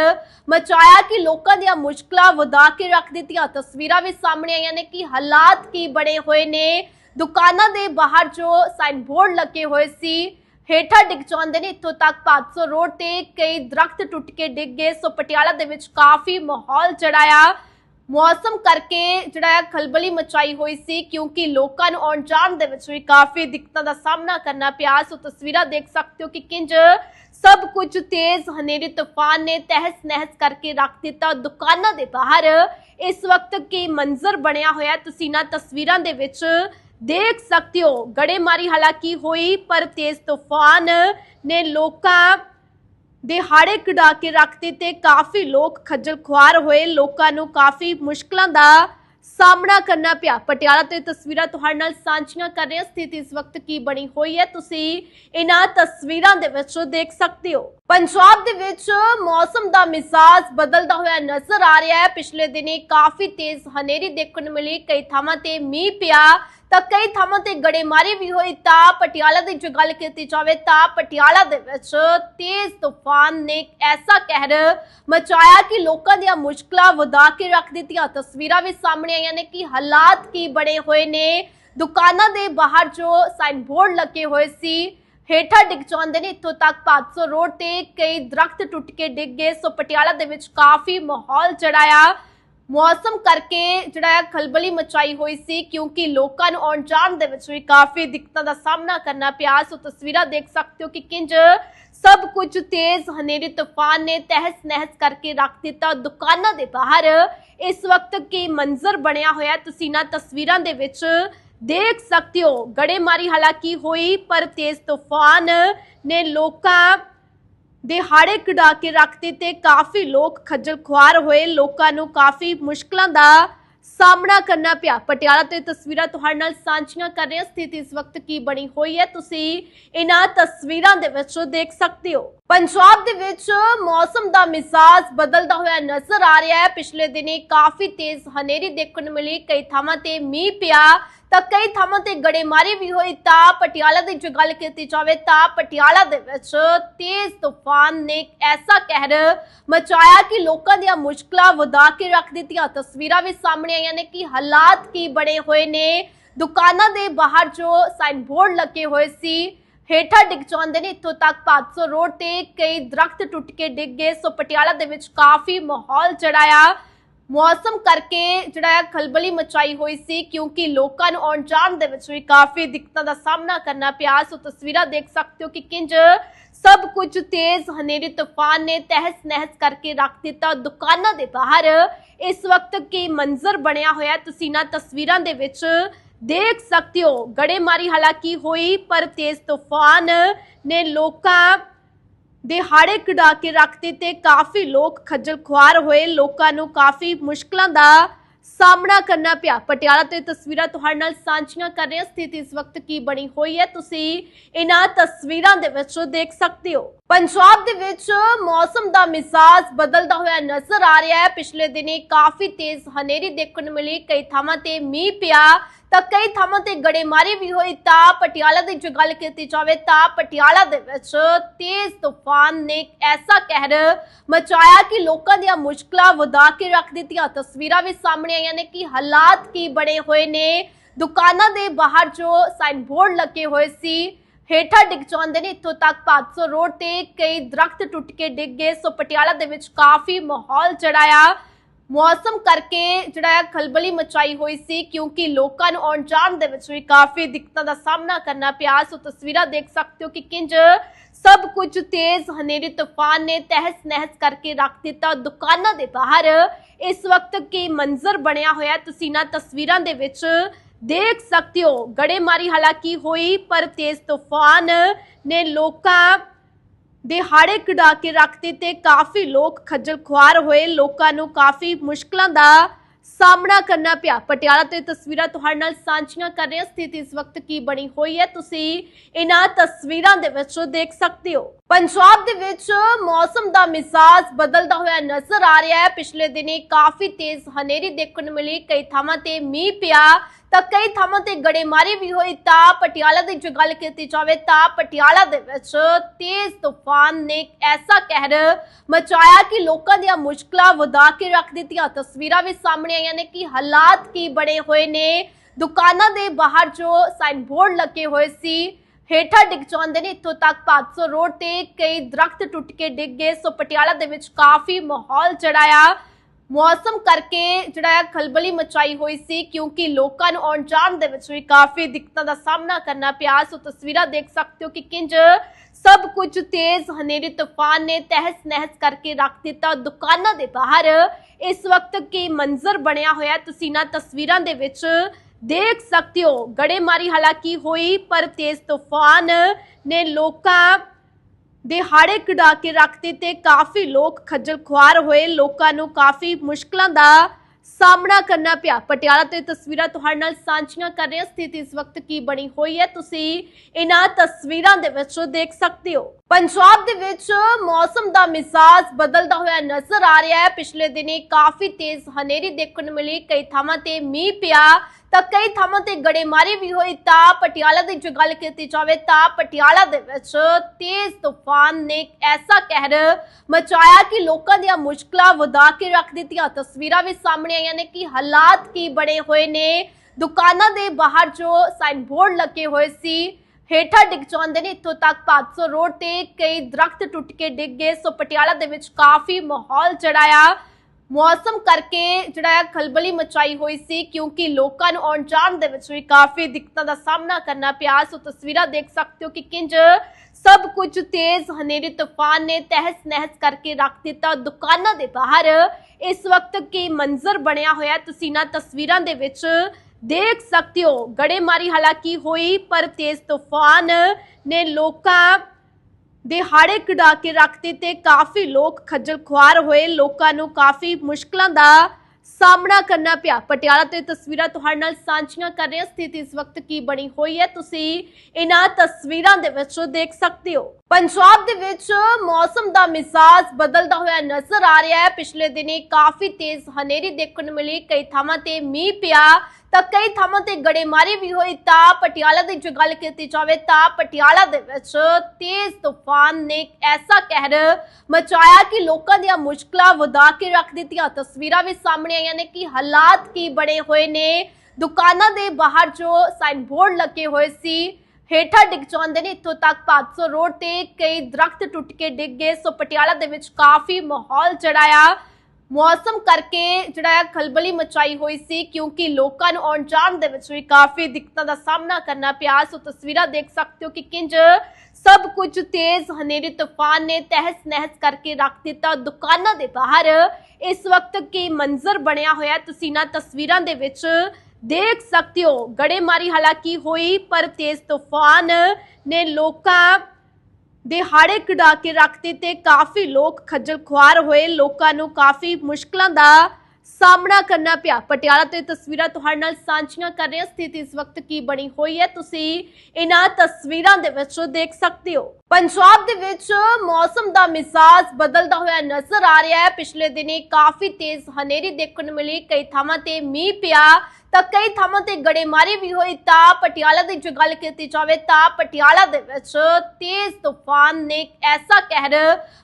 ਮਚਾਇਆ ਕਿ ਲੋਕਾਂ ਦੀਆਂ ਮੁਸ਼ਕਲਾਂ ਵਧਾ ਕੇ ਰੱਖ ਦਿੱਤੀਆਂ। ਤਸਵੀਰਾਂ ਵੀ ਸਾਹਮਣੇ ਆਈਆਂ ਨੇ ਕਿ ਹਾਲਾਤ ਕੀ ਬਣੇ ਹੋਏ ਨੇ। ਦੁਕਾਨਾਂ ਦੇ ਬਾਹਰ ਜੋ ਸਾਈਨ ਬੋਰਡ ਲੱਗੇ ਹੋਏ ਸੀ ਹੇਠਾਂ ਡਿੱਗ ਜਾਂਦੇ ਨੇ। ਇੱਥੋਂ ਤੱਕ 500 ਰੋਡ ਤੇ ਕਈ ਦਰਖਤ ਟੁੱਟ ਕੇ ਡਿੱਗ ਗਏ। ਸੋ ਪਟਿਆਲਾ ਦੇ ਵਿੱਚ ਕਾਫੀ ਮਾਹੌਲ ਚੜਾਇਆ ਮੌਸਮ ਕਰਕੇ ਜਿਹੜਾ ਖਲਬਲੀ ਮਚਾਈ ਹੋਈ ਸੀ, ਕਿਉਂਕਿ ਲੋਕਾਂ ਨੂੰ ਆਉਣ ਜਾਣ ਦੇ ਵਿੱਚ ਵੀ ਕਾਫੀ ਦਿੱਕਤਾਂ ਦਾ ਸਾਹਮਣਾ ਕਰਨਾ ਪਿਆ। ਸੋ ਤਸਵੀਰਾਂ ਦੇਖ ਸਕਦੇ ਹੋ ਕਿ ਕਿੰਜ ਸਭ ਕੁਝ ਤੇਜ਼, ਹਨੇਰੀ ਤੂਫਾਨ ਨੇ ਤਹਿਸ ਨਹਿਸ ਕਰਕੇ ਰੱਖ ਦਿੱਤਾ ਦੁਕਾਨਾਂ ਦੇ ਬਾਹਰ। ਇਸ ਵਕਤ ਕੀ ਮੰਜ਼ਰ ਬਣਿਆ ਹੋਇਆ ਤੁਸੀਂ ਨਾ ਤਸਵੀਰਾਂ ਦੇ ਵਿੱਚ ਦੇਖ ਸਕਦੇ ਹੋ, ਗੜੇਮਾਰੀ ਹਾਲਾਂਕਿ ਹੋਈ, ਪਰ ਤੇਜ਼ ਤੂਫਾਨ ਨੇ ਲੋਕਾਂ ਦੇ ਹਾੜੇ ਕਢਾ ਕੇ ਰੱਖ ਦਿੱਤੇ। ਕਾਫੀ ਲੋਕ ਖੱਜਲ ਖੁਆਰ ਹੋਏ, ਲੋਕਾਂ ਨੂੰ ਕਾਫੀ ਮੁਸ਼ਕਲਾਂ ਦਾ ਸਾਹਮਣਾ ਕਰਨਾ ਪਿਆ। ਪਟਿਆਲਾ ਤੋਂ ਤਸਵੀਰਾਂ ਤੁਹਾਡੇ ਨਾਲ ਸਾਂਝੀਆਂ ਕਰ ਰਹੇ ਸਥਿਤੀ ਇਸ ਵਕਤ ਕੀ ਬਣੀ ਹੋਈ ਹੈ, ਤੁਸੀਂ ਇਹਨਾਂ ਤਸਵੀਰਾਂ ਦੇ ਵਿੱਚ ਦੇਖ ਸਕਦੇ ਹੋ। ਪੰਜਾਬ ਦੇ ਵਿੱਚ ਮੌਸਮ ਦਾ ਮਿਜ਼ਾਜ ਬਦਲਦਾ ਹੋਇਆ ਨਜ਼ਰ ਆ ਰਿਹਾ ਹੈ। ਪਿਛਲੇ ਦਿਨੀ ਕਾਫੀ ਤੇਜ਼ ਹਨੇਰੀ ਦੇਖਣ ਨੂੰ ਮਿਲੀ, ਕਈ ਥਾਵਾਂ ਤੇ ਮੀਂਹ ਪਿਆ। ਤਾਂ ਕਈ ਥਾਵਾਂ ਤੇ ਗੜੇਮਾਰੀ ਵੀ ਹੋਈ, ਤਾਂ ਪਟਿਆਲਾ ਦੀ ਜੋ ਗੱਲ ਕੀਤੀ ਜਾਵੇ ਤਾਂ ਪਟਿਆਲਾ ਦੇ ਵਿੱਚ ਤੇਜ਼ ਤੂਫਾਨ ਨੇ ਐਸਾ ਕਹਿਰ ਮਚਾਇਆ ਕਿ ਲੋਕਾਂ ਦੀਆਂ ਮੁਸ਼ਕਲਾਂ ਵਧਾ ਕੇ ਰੱਖ ਦਿੱਤੀਆਂ। ਤਸਵੀਰਾਂ ਵੀ ਸਾਹਮਣੇ ਆਈਆਂ ਨੇ ਕਿ ਹਾਲਾਤ ਕੀ ਬਣੇ ਹੋਏ ਨੇ। ਦੁਕਾਨਾਂ ਦੇ ਬਾਹਰ ਜੋ ਸਾਈਨ ਬੋਰਡ ਲੱਗੇ ਹੋਏ ਸੀ, ਹੇਠਾਂ ਡਿੱਗ ਜਾਂਦੇ ਨੇ। ਇੱਥੋਂ ਤੱਕ 500 ਰੋਡ ਤੇ ਕਈ ਦਰਖਤ ਟੁੱਟ ਕੇ ਡਿੱਗ ਗਏ। ਸੋ ਪਟਿਆਲਾ ਦੇ ਵਿੱਚ ਕਾਫੀ ਮਾਹੌਲ ਚੜਾਇਆ ਮੌਸਮ ਕਰਕੇ ਜਿਹੜਾ ਖਲਬਲੀ ਮਚਾਈ ਹੋਈ ਸੀ ਕਿਉਂਕਿ ਲੋਕਾਂ ਨੂੰ ਆਉਣ ਜਾਣ ਦੇ ਵਿੱਚ ਵੀ ਕਾਫੀ ਦਿੱਕਤਾਂ ਦਾ ਸਾਹਮਣਾ ਕਰਨਾ ਪਿਆ। ਸੋ ਤਸਵੀਰਾਂ ਦੇਖ ਸਕਦੇ ਹੋ ਕਿ ਕਿੰਜ ਸਭ ਕੁਝ ਤੇਜ਼ ਹਨੇਰੀ ਤੂਫਾਨ ਨੇ ਤਹਿਸ ਨਹਿਸ ਕਰਕੇ ਰੱਖ ਦਿੱਤਾ ਦੁਕਾਨਾਂ ਦੇ ਬਾਹਰ। ਇਸ ਵਕਤ ਕੀ ਮੰਜ਼ਰ ਬਣਿਆ ਹੋਇਆ ਹੈ, ਤੁਸੀਂ ਨਾ ਤਸਵੀਰਾਂ ਦੇ ਵਿੱਚ ਦੇਖ ਸਕਦੇ ਹੋ। ਗੜੇਮਾਰੀ ਹਾਲਾਂਕਿ ਹੋਈ ਪਰ ਤੇਜ਼ ਤੂਫਾਨ ਨੇ ਲੋਕਾਂ ਦਿਹਾੜੇ ਕਢਾ ਕੇ ਰੱਖ ਦਿੱਤੇ ਕਾਫੀ ਲੋਕ ਖੱਜਲ ਖੁਆਰ ਹੋਏ। ਲੋਕਾਂ ਨੂੰ ਕਾਫੀ ਮੁਸ਼ਕਲਾਂ ਦਾ ਸਾਹਮਣਾ ਕਰਨਾ ਪਿਆ। ਪਟਿਆਲਾ ਤੋਂ ਤਸਵੀਰਾਂ ਤੁਹਾਡੇ ਨਾਲ ਸਾਂਝੀਆਂ ਕਰ ਰਹੇ ਸਥਿਤੀ ਇਸ ਵਕਤ ਕੀ ਬਣੀ ਹੋਈ ਹੈ? ਤੁਸੀਂ ਇਹਨਾਂ ਤਸਵੀਰਾਂ ਦੇ ਵਿੱਚ ਦੇਖ ਸਕਦੇ ਹੋ। ਪੰਜਾਬ ਦੇ ਵਿੱਚ ਮੌਸਮ ਦਾ ਮਿਜ਼ਾਜ ਬਦਲਦਾ ਹੋਇਆ ਨਜ਼ਰ ਆ ਰਿਹਾ ਹੈ। ਪਿਛਲੇ ਦਿਨੀ ਕਾਫੀ ਤੇਜ਼ ਹਨੇਰੀ ਦੇਖਣ ਨੂੰ ਮਿਲੀ। ਕਈ ਥਾਵਾਂ ਤੇ ਮੀਂਹ ਪਿਆ। ਤਾਂ ਕਈ ਥਾਵਾਂ ਤੇ ਗੜੇਮਾਰੀ ਵੀ ਹੋਈ, ਤਾਂ ਪਟਿਆਲਾ ਦੀ ਜੇ ਗੱਲ ਕੀਤੀ ਜਾਵੇ ਤਾਂ ਪਟਿਆਲਾ ਦੇ ਵਿੱਚ ਤੇਜ਼ ਤੂਫਾਨ ਨੇ ਐਸਾ ਕਹਿਰ ਮਚਾਇਆ ਕਿ ਲੋਕਾਂ ਦੀਆਂ ਮੁਸ਼ਕਲਾਂ ਵਧਾ ਕੇ ਰੱਖ ਦਿੱਤੀਆਂ। ਤਸਵੀਰਾਂ ਵੀ ਸਾਹਮਣੇ ਆਈਆਂ ਨੇ ਕਿ ਹਾਲਾਤ ਕੀ ਬਣੇ ਹੋਏ ਨੇ। ਦੁਕਾਨਾਂ ਦੇ ਬਾਹਰ ਜੋ ਸਾਈਨ ਬੋਰਡ ਲੱਗੇ ਹੋਏ ਸੀ, ਹੇਠਾਂ ਡਿੱਗ ਜਾਂਦੇ ਨੇ। ਇੱਥੋਂ ਤੱਕ 500 ਰੋਡ ਤੇ ਕਈ ਦਰਖਤ ਟੁੱਟ ਕੇ ਡਿੱਗ ਗਏ। ਸੋ ਪਟਿਆਲਾ ਦੇ ਵਿੱਚ ਕਾਫੀ ਮਾਹੌਲ ਜੜਾਇਆ ਮੌਸਮ ਕਰਕੇ ਜਿਹੜਾ ਖਲਬਲੀ ਮਚਾਈ ਹੋਈ ਸੀ, ਕਿਉਂਕਿ ਲੋਕਾਂ ਨੂੰ ਆਉਣ ਜਾਣ ਦੇ ਵਿੱਚ ਵੀ ਕਾਫੀ ਦਿੱਕਤਾਂ ਦਾ ਸਾਹਮਣਾ ਕਰਨਾ ਪਿਆ। ਸੋ ਤਸਵੀਰਾਂ ਦੇਖ ਸਕਦੇ ਹੋ ਕਿ ਕਿੰਜ ਸਭ ਕੁਝ ਤੇਜ਼, ਹਨੇਰੀ ਤੂਫਾਨ ਨੇ ਤਹਿਸ ਨਹਿਸ ਕਰਕੇ ਰੱਖ ਦਿੱਤਾ ਦੁਕਾਨਾਂ ਦੇ ਬਾਹਰ। ਇਸ ਵਕਤ ਕੀ ਮੰਜ਼ਰ ਬਣਿਆ ਹੋਇਆ ਤੁਸੀਂ ਨਾ ਤਸਵੀਰਾਂ ਦੇ ਵਿੱਚ ਦੇਖ ਸਕਦੇ ਹੋ। ਗੜੇਮਾਰੀ ਹਾਲਾਂਕਿ ਹੋਈ, ਪਰ ਤੇਜ਼ ਤੂਫਾਨ ਨੇ ਲੋਕਾਂ ਦਿਹਾੜੇ ਕਢਾ ਕੇ ਰੱਖ ਦਿੱਤੇ। ਕਾਫੀ ਲੋਕ ਖੱਜਲ ਖੁਆਰ ਹੋਏ। ਲੋਕਾਂ ਨੂੰ ਕਾਫੀ ਮੁਸ਼ਕਲਾਂ ਦਾ ਸਾਹਮਣਾ ਕਰਨਾ ਪਿਆ। ਪਟਿਆਲਾ ਤੋਂ ਤਸਵੀਰਾਂ ਤੁਹਾਡੇ ਨਾਲ ਸਾਂਝੀਆਂ ਕਰ ਰਹੇ ਸਥਿਤੀ ਇਸ ਵਕਤ ਕੀ ਬਣੀ ਹੋਈ ਹੈ? ਤੁਸੀਂ ਇਹਨਾਂ ਤਸਵੀਰਾਂ ਦੇ ਵਿੱਚ ਦੇਖ ਸਕਦੇ ਹੋ। ਪੰਜਾਬ ਦੇ ਵਿੱਚ ਮੌਸਮ ਦਾ ਮਿਜ਼ਾਜ ਬਦਲਦਾ ਹੋਇਆ ਨਜ਼ਰ ਆ ਰਿਹਾ ਹੈ। ਪਿਛਲੇ ਦਿਨੀ ਕਾਫੀ ਤੇਜ਼ ਹਨੇਰੀ ਦੇਖਣ ਨੂੰ ਮਿਲੀ। ਕਈ ਥਾਵਾਂ ਤੇ ਮੀਂਹ ਪਿਆ। ਤਾਂ ਕਈ ਥਾਵਾਂ ਤੇ ਗੜੇਮਾਰੀ ਵੀ ਹੋਈ, ਤਾਂ ਪਟਿਆਲਾ ਦੀ ਜੇ ਗੱਲ ਕੀਤੀ ਜਾਵੇ ਤਾਂ ਪਟਿਆਲਾ ਦੇ ਵਿੱਚ ਤੇਜ਼ ਤੂਫਾਨ ਨੇ ਐਸਾ ਕਹਿਰ ਮਚਾਇਆ ਕਿ ਲੋਕਾਂ ਦੀਆਂ ਮੁਸ਼ਕਲਾਂ ਵਧਾ ਕੇ ਰੱਖ ਦਿੱਤੀਆਂ। ਤਸਵੀਰਾਂ ਵੀ ਸਾਹਮਣੇ ਆਈਆਂ ਨੇ ਕਿ ਹਾਲਾਤ ਕੀ ਬਣੇ ਹੋਏ ਨੇ। ਦੁਕਾਨਾਂ ਦੇ ਬਾਹਰ ਜੋ ਸਾਈਨ ਬੋਰਡ ਲੱਗੇ ਹੋਏ ਸੀ, ਹੇਠਾਂ ਡਿੱਗ ਜਾਂਦੇ ਨੇ। ਇੱਥੋਂ ਤੱਕ 500 ਰੋਡ ਤੇ ਕਈ ਦਰਖਤ ਟੁੱਟ ਕੇ ਡਿੱਗ ਗਏ। ਸੋ ਪਟਿਆਲਾ ਦੇ ਵਿੱਚ ਕਾਫੀ ਮਾਹੌਲ ਜੜਾਇਆ ਮੌਸਮ ਕਰਕੇ ਜਿਹੜਾ ਖਲਬਲੀ ਮਚਾਈ ਹੋਈ ਸੀ, ਕਿਉਂਕਿ ਲੋਕਾਂ ਨੂੰ ਆਉਣ ਜਾਣ ਦੇ ਵਿੱਚ ਵੀ ਕਾਫੀ ਦਿੱਕਤਾਂ ਦਾ ਸਾਹਮਣਾ ਕਰਨਾ ਪਿਆ। ਸੋ ਤਸਵੀਰਾਂ ਦੇਖ ਸਕਦੇ ਹੋ ਕਿ ਕਿੰਜ ਸਭ ਕੁਝ ਤੇਜ਼, ਹਨੇਰੀ ਤੂਫਾਨ ਨੇ ਤਹਿਸ ਨਹਿਸ ਕਰਕੇ ਰੱਖ ਦਿੱਤਾ ਦੁਕਾਨਾਂ ਦੇ ਬਾਹਰ। ਇਸ ਵਕਤ ਕੀ ਮੰਜ਼ਰ ਬਣਿਆ ਹੋਇਆ ਤੁਸੀਂ ਨਾ ਤਸਵੀਰਾਂ ਦੇ ਵਿੱਚ ਦੇਖ ਸਕਦੇ ਹੋ। ਗੜੇਮਾਰੀ ਹਾਲਾਂਕਿ ਹੋਈ, ਪਰ ਤੇਜ਼ ਤੂਫਾਨ ਨੇ ਲੋਕਾਂ ਦਿਹਾੜੇ ਕਢਾ ਕੇ ਰੱਖ ਦਿੱਤੇ ਕਾਫੀ ਲੋਕ ਖੱਜਲ ਖੁਆਰ ਹੋਏ। ਲੋਕਾਂ ਨੂੰ ਕਾਫੀ ਮੁਸ਼ਕਲਾਂ ਦਾ ਸਾਹਮਣਾ ਕਰਨਾ ਪਿਆ। ਪਟਿਆਲਾ ਤੋਂ ਇਹ ਤਸਵੀਰਾਂ ਤੁਹਾਡੇ ਨਾਲ ਸਾਂਝੀਆਂ ਕਰ ਰਹੇ ਸਥਿਤੀ ਇਸ ਵਕਤ ਕੀ ਬਣੀ ਹੋਈ ਹੈ? ਤੁਸੀਂ ਇਹਨਾਂ ਤਸਵੀਰਾਂ ਦੇ ਵਿੱਚ ਦੇਖ ਸਕਦੇ ਹੋ। ਪੰਜਾਬ ਦੇ ਵਿੱਚ ਮੌਸਮ ਦਾ ਮਿਜ਼ਾਜ ਬਦਲਦਾ ਹੋਇਆ ਨਜ਼ਰ ਆ ਰਿਹਾ ਹੈ। ਪਿਛਲੇ ਦਿਨੀ ਕਾਫੀ ਤੇਜ਼ ਹਨੇਰੀ ਦੇਖਣ ਨੂੰ ਮਿਲੀ। ਕਈ ਥਾਵਾਂ ਤੇ ਮੀਂਹ ਪਿਆ। ਤਾਂ ਕਈ ਥਾਵਾਂ ਤੇ ਗੜੇਮਾਰੀ ਵੀ ਹੋਈ, ਤਾਂ ਪਟਿਆਲਾ ਦੀ ਜੇ ਗੱਲ ਕੀਤੀ ਜਾਵੇ ਤਾਂ ਪਟਿਆਲਾ ਦੇ ਵਿੱਚ ਤੇਜ਼ ਤੂਫਾਨ ਨੇ ਐਸਾ ਕਹਿਰ ਮਚਾਇਆ ਕਿ ਲੋਕਾਂ ਦੀਆਂ ਮੁਸ਼ਕਲਾਂ ਵਧਾ ਕੇ ਰੱਖ ਦਿੱਤੀਆਂ। ਤਸਵੀਰਾਂ ਵੀ ਸਾਹਮਣੇ ਆਈਆਂ ਨੇ ਕਿ ਹਾਲਾਤ ਕੀ ਬਣੇ ਹੋਏ ਨੇ। ਦੁਕਾਨਾਂ ਦੇ ਬਾਹਰ ਜੋ ਸਾਈਨ ਬੋਰਡ ਲੱਗੇ ਹੋਏ ਸੀ, ਹੇਠਾਂ ਡਿੱਗ ਜਾਂਦੇ ਨੇ। ਇੱਥੋਂ ਤੱਕ 500 ਰੋਡ ਤੇ ਕਈ ਦਰਖਤ ਟੁੱਟ ਕੇ ਡਿੱਗ ਗਏ। ਸੋ ਪਟਿਆਲਾ ਦੇ ਵਿੱਚ ਕਾਫੀ ਮਾਹੌਲ ਜੜਾਇਆ ਮੌਸਮ ਕਰਕੇ ਜਿਹੜਾ ਖਲਬਲੀ ਮਚਾਈ ਹੋਈ ਸੀ, ਕਿਉਂਕਿ ਲੋਕਾਂ ਨੂੰ ਆਉਣ ਜਾਣ ਦੇ ਵਿੱਚ ਵੀ ਕਾਫੀ ਦਿੱਕਤਾਂ ਦਾ ਸਾਹਮਣਾ ਕਰਨਾ ਪਿਆ। ਸੋ ਤਸਵੀਰਾਂ ਦੇਖ ਸਕਦੇ ਹੋ ਕਿ ਕਿੰਜ ਸਭ ਕੁਝ ਤੇਜ਼, ਹਨੇਰੀ ਤੂਫਾਨ ਨੇ ਤਹਿਸ ਨਹਿਸ ਕਰਕੇ ਰੱਖ ਦਿੱਤਾ ਦੁਕਾਨਾਂ ਦੇ ਬਾਹਰ। ਇਸ ਵਕਤ ਕੀ ਮੰਜ਼ਰ ਬਣਿਆ ਹੋਇਆ ਤੁਸੀਂ ਨਾ ਤਸਵੀਰਾਂ ਦੇ ਵਿੱਚ ਦੇਖ ਸਕਦੇ ਹੋ। ਗੜੇਮਾਰੀ ਹਾਲਾਂਕਿ ਹੋਈ, ਪਰ ਤੇਜ਼ ਤੂਫਾਨ ਨੇ ਲੋਕਾਂ ਦਿਹਾੜੇ ਕਢਾ ਕੇ ਰੱਖ ਦਿੱਤੇ ਕਾਫੀ ਲੋਕ ਖੱਜਲ ਖੁਆਰ ਹੋਏ। ਲੋਕਾਂ ਨੂੰ ਕਾਫੀ ਮੁਸ਼ਕਲਾਂ ਦਾ ਸਾਹਮਣਾ ਕਰਨਾ ਪਿਆ। ਪਟਿਆਲਾ ਤੋਂ ਤਸਵੀਰਾਂ ਤੁਹਾਡੇ ਨਾਲ ਸਾਂਝੀਆਂ ਕਰ ਰਹੇ ਹਾਂ। ਸਥਿਤੀ ਇਸ ਵਕਤ ਕੀ ਬਣੀ ਹੋਈ ਹੈ? ਤੁਸੀਂ ਇਹਨਾਂ ਤਸਵੀਰਾਂ ਦੇ ਵਿੱਚ ਦੇਖ ਸਕਦੇ ਹੋ। ਪੰਜਾਬ ਦੇ ਵਿੱਚ ਮੌਸਮ ਦਾ ਮਿਜ਼ਾਜ ਬਦਲਦਾ ਹੋਇਆ ਨਜ਼ਰ ਆ ਰਿਹਾ ਹੈ। ਪਿਛਲੇ ਦਿਨੀ ਕਾਫੀ ਤੇਜ਼ ਹਨੇਰੀ ਦੇਖਣ ਨੂੰ ਮਿਲੀ। ਕਈ ਥਾਵਾਂ ਤੇ ਮੀਂਹ ਪਿਆ। ਤਾਂ ਕਈ ਥਾਵਾਂ ਤੇ ਗੜੇਮਾਰੀ ਵੀ ਹੋਈ, ਤਾਂ ਪਟਿਆਲਾ ਦੀ ਜੇ ਗੱਲ ਕੀਤੀ ਜਾਵੇ ਤਾਂ ਪਟਿਆਲਾ ਦੇ ਵਿੱਚ ਤੇਜ਼ ਤੂਫਾਨ ਨੇ ਐਸਾ ਕਹਿਰ ਮਚਾਇਆ ਕਿ ਲੋਕਾਂ ਦੀਆਂ ਮੁਸ਼ਕਲਾਂ ਵਧਾ ਕੇ ਰੱਖ ਦਿੱਤੀਆਂ। ਤਸਵੀਰਾਂ ਵੀ ਸਾਹਮਣੇ ਆਈਆਂ ਨੇ ਕਿ ਹਾਲਾਤ ਕੀ ਬਣੇ ਹੋਏ ਨੇ। ਦੁਕਾਨਾਂ ਦੇ ਬਾਹਰ ਜੋ ਸਾਈਨ ਬੋਰਡ ਲੱਗੇ ਹੋਏ ਸੀ, ਹੇਠਾਂ ਡਿੱਗ ਜਾਂਦੇ ਨੇ। ਇੱਥੋਂ ਤੱਕ 500 ਰੋਡ ਤੇ ਕਈ ਦਰਖਤ ਟੁੱਟ ਕੇ ਡਿੱਗ ਗਏ। ਸੋ ਪਟਿਆਲਾ ਦੇ ਵਿੱਚ ਕਾਫੀ ਮਾਹੌਲ ਜੜਾਇਆ ਮੌਸਮ ਕਰਕੇ ਜਿਹੜਾ ਖਲਬਲੀ ਮਚਾਈ ਹੋਈ ਸੀ, ਕਿਉਂਕਿ ਲੋਕਾਂ ਨੂੰ ਆਉਣ ਜਾਣ ਦੇ ਵਿੱਚ ਵੀ ਕਾਫੀ ਦਿੱਕਤਾਂ ਦਾ ਸਾਹਮਣਾ ਕਰਨਾ ਪਿਆ। ਸੋ ਤਸਵੀਰਾਂ ਦੇਖ ਸਕਦੇ ਹੋ ਕਿ ਕਿੰਜ ਸਭ ਕੁਝ ਤੇਜ਼, ਹਨੇਰੀ ਤੂਫਾਨ ਨੇ ਤਹਿਸ ਨਹਿਸ ਕਰਕੇ ਰੱਖ ਦਿੱਤਾ ਦੁਕਾਨਾਂ ਦੇ ਬਾਹਰ। ਇਸ ਵਕਤ ਕੀ ਮੰਜ਼ਰ ਬਣਿਆ ਹੋਇਆ ਤੁਸੀਂ ਨਾ ਤਸਵੀਰਾਂ ਦੇ ਵਿੱਚ ਦੇਖ ਸਕਦੇ ਹੋ। ਗੜੇਮਾਰੀ ਹਾਲਾਂਕਿ ਹੋਈ, ਪਰ ਤੇਜ਼ ਤੂਫਾਨ ਨੇ ਲੋਕਾਂ ਦਿਹਾੜੇ ਕਢਾ ਕੇ ਰੱਖ ਦਿੱਤੇ ਕਾਫੀ ਲੋਕ ਖੱਜਲ ਖੁਆਰ ਹੋਏ। ਲੋਕਾਂ ਨੂੰ ਕਾਫੀ ਮੁਸ਼ਕਲਾਂ ਦਾ ਸਾਹਮਣਾ ਕਰਨਾ ਪਿਆ। ਪਟਿਆਲਾ ਤੋਂ ਇਹ ਤਸਵੀਰਾਂ ਤੁਹਾਡੇ ਨਾਲ ਸਾਂਝੀਆਂ ਕਰ ਰਹੇ ਹਾਂ। ਸਥਿਤੀ ਇਸ ਵਕਤ ਕੀ ਬਣੀ ਹੋਈ ਹੈ? ਤੁਸੀਂ ਇਹਨਾਂ ਤਸਵੀਰਾਂ ਦੇ ਵਿੱਚ ਦੇਖ ਸਕਦੇ ਹੋ। ਪੰਜਾਬ ਦੇ ਵਿੱਚ ਮੌਸਮ ਦਾ ਮਿਜ਼ਾਜ ਬਦਲਦਾ ਹੋਇਆ ਨਜ਼ਰ ਆ ਰਿਹਾ ਹੈ। ਪਿਛਲੇ ਦਿਨੀ ਕਾਫੀ ਤੇਜ਼ ਹਨੇਰੀ ਦੇਖਣ ਨੂੰ ਮਿਲੀ। ਕਈ ਥਾਵਾਂ ਤੇ ਮੀਂਹ ਪਿਆ, ਤਾਂ ਕਈ ਥਾਵਾਂ ਤੇ ਗੜੇਮਾਰੀ ਵੀ ਹੋਈ। ਤਾਂ ਪਟਿਆਲਾ ਦੀ ਜੇ ਗੱਲ ਕੀਤੀ ਜਾਵੇ, ਤਾਂ ਪਟਿਆਲਾ ਦੇ ਵਿੱਚ ਤੇਜ਼ ਤੂਫਾਨ ਨੇ ਐਸਾ ਕਹਿਰ ਮਚਾਇਆ ਕਿ ਲੋਕਾਂ ਦੀਆਂ ਮੁਸ਼ਕਲਾਂ ਵਧਾ ਕੇ ਰੱਖ ਦਿੱਤੀਆਂ। ਤਸਵੀਰਾਂ ਵੀ ਸਾਹਮਣੇ ਆਈਆਂ ਨੇ ਕਿ ਹਾਲਾਤ ਕੀ ਬਣੇ ਹੋਏ ਨੇ। ਦੁਕਾਨਾਂ ਦੇ ਬਾਹਰ ਜੋ ਸਾਈਨ ਬੋਰਡ ਲੱਗੇ ਹੋਏ ਸੀ ਹੇਠਾਂ ਡਿੱਗ ਜਾਂਦੇ ਨੇ। ਇੱਥੋਂ ਤੱਕ 500 ਰੋਡ ਤੇ ਕਈ ਦਰਖਤ ਟੁੱਟ ਕੇ ਡਿੱਗ ਗਏ। ਸੋ ਪਟਿਆਲਾ ਦੇ ਵਿੱਚ ਕਾਫੀ ਮਾਹੌਲ ਚੜਾਇਆ ਮੌਸਮ ਕਰਕੇ ਜਿਹੜਾ ਖਲਬਲੀ ਮਚਾਈ ਹੋਈ ਸੀ ਕਿਉਂਕਿ ਲੋਕਾਂ ਨੂੰ ਆਉਣ ਜਾਣ ਦੇ ਵਿੱਚ ਵੀ ਕਾਫੀ ਦਿੱਕਤਾਂ ਦਾ ਸਾਹਮਣਾ ਕਰਨਾ ਪਿਆ। ਸੋ ਤਸਵੀਰਾਂ ਦੇਖ ਸਕਦੇ ਹੋ ਕਿ ਕਿੰਜ ਸਭ ਕੁਝ ਤੇਜ਼ ਹਨੇਰੀ ਤੂਫਾਨ ਨੇ ਤਹਿਸ ਨਹਿਸ ਕਰਕੇ ਰੱਖ ਦਿੱਤਾ ਦੁਕਾਨਾਂ ਦੇ ਬਾਹਰ। ਇਸ ਵਕਤ ਕੀ ਮੰਜ਼ਰ ਬਣਿਆ ਹੋਇਆ ਹੈ, ਤੁਸੀਂ ਨਾ ਤਸਵੀਰਾਂ ਦੇ ਵਿੱਚ ਦੇਖ ਸਕਦੇ ਹੋ, ਗੜੇਮਾਰੀ ਹਾਲਾਂਕਿ ਹੋਈ, ਪਰ ਤੇਜ਼ ਤੂਫਾਨ ਨੇ ਲੋਕਾਂ ਦੇ ਹਾੜੇ ਕਢਾ ਕੇ ਰੱਖਤੇ ਤੇ ਕਾਫੀ ਲੋਕ ਖੱਜਲ ਖੁਆਰ ਹੋਏ, ਲੋਕਾਂ ਨੂੰ ਕਾਫੀ ਮੁਸ਼ਕਲਾਂ ਦਾ ਸਾਹਮਣਾ ਕਰਨਾ ਪਿਆ। ਪਟਿਆਲਾ ਤੋਂ ਤਸਵੀਰਾਂ ਤੁਹਾਡੇ ਨਾਲ ਸਾਂਝੀਆਂ ਕਰ ਰਹੇ ਹਾਂ। ਸਥਿਤੀ ਇਸ ਵਕਤ ਕੀ ਬਣੀ ਹੋਈ ਹੈ, ਤੁਸੀਂ ਇਹਨਾਂ ਤਸਵੀਰਾਂ ਦੇ ਵਿੱਚ ਦੇਖ ਸਕਦੇ ਹੋ। ਪੰਜਾਬ ਦੇ ਵਿੱਚ ਮੌਸਮ ਦਾ ਮਿਜ਼ਾਜ ਬਦਲਦਾ ਹੋਇਆ ਨਜ਼ਰ ਆ ਰਿਹਾ ਹੈ। ਪਿਛਲੇ ਦਿਨੀ ਕਾਫੀ ਤੇਜ਼ ਹਨੇਰੀ ਦੇਖਣ ਨੂੰ ਮਿਲੀ, ਕਈ ਥਾਵਾਂ ਤੇ ਮੀਂਹ ਪਿਆ। ਤਾਂ ਕਈ ਥਾਵਾਂ ਤੇ ਗੜੇਮਾਰੀ ਵੀ ਹੋਈ, ਤਾਂ ਪਟਿਆਲਾ ਦੀ ਜੇ ਗੱਲ ਕੀਤੀ ਜਾਵੇ ਤਾਂ ਪਟਿਆਲਾ ਦੇ ਵਿੱਚ ਤੇਜ਼ ਤੂਫਾਨ ਨੇ ਐਸਾ ਕਹਿਰ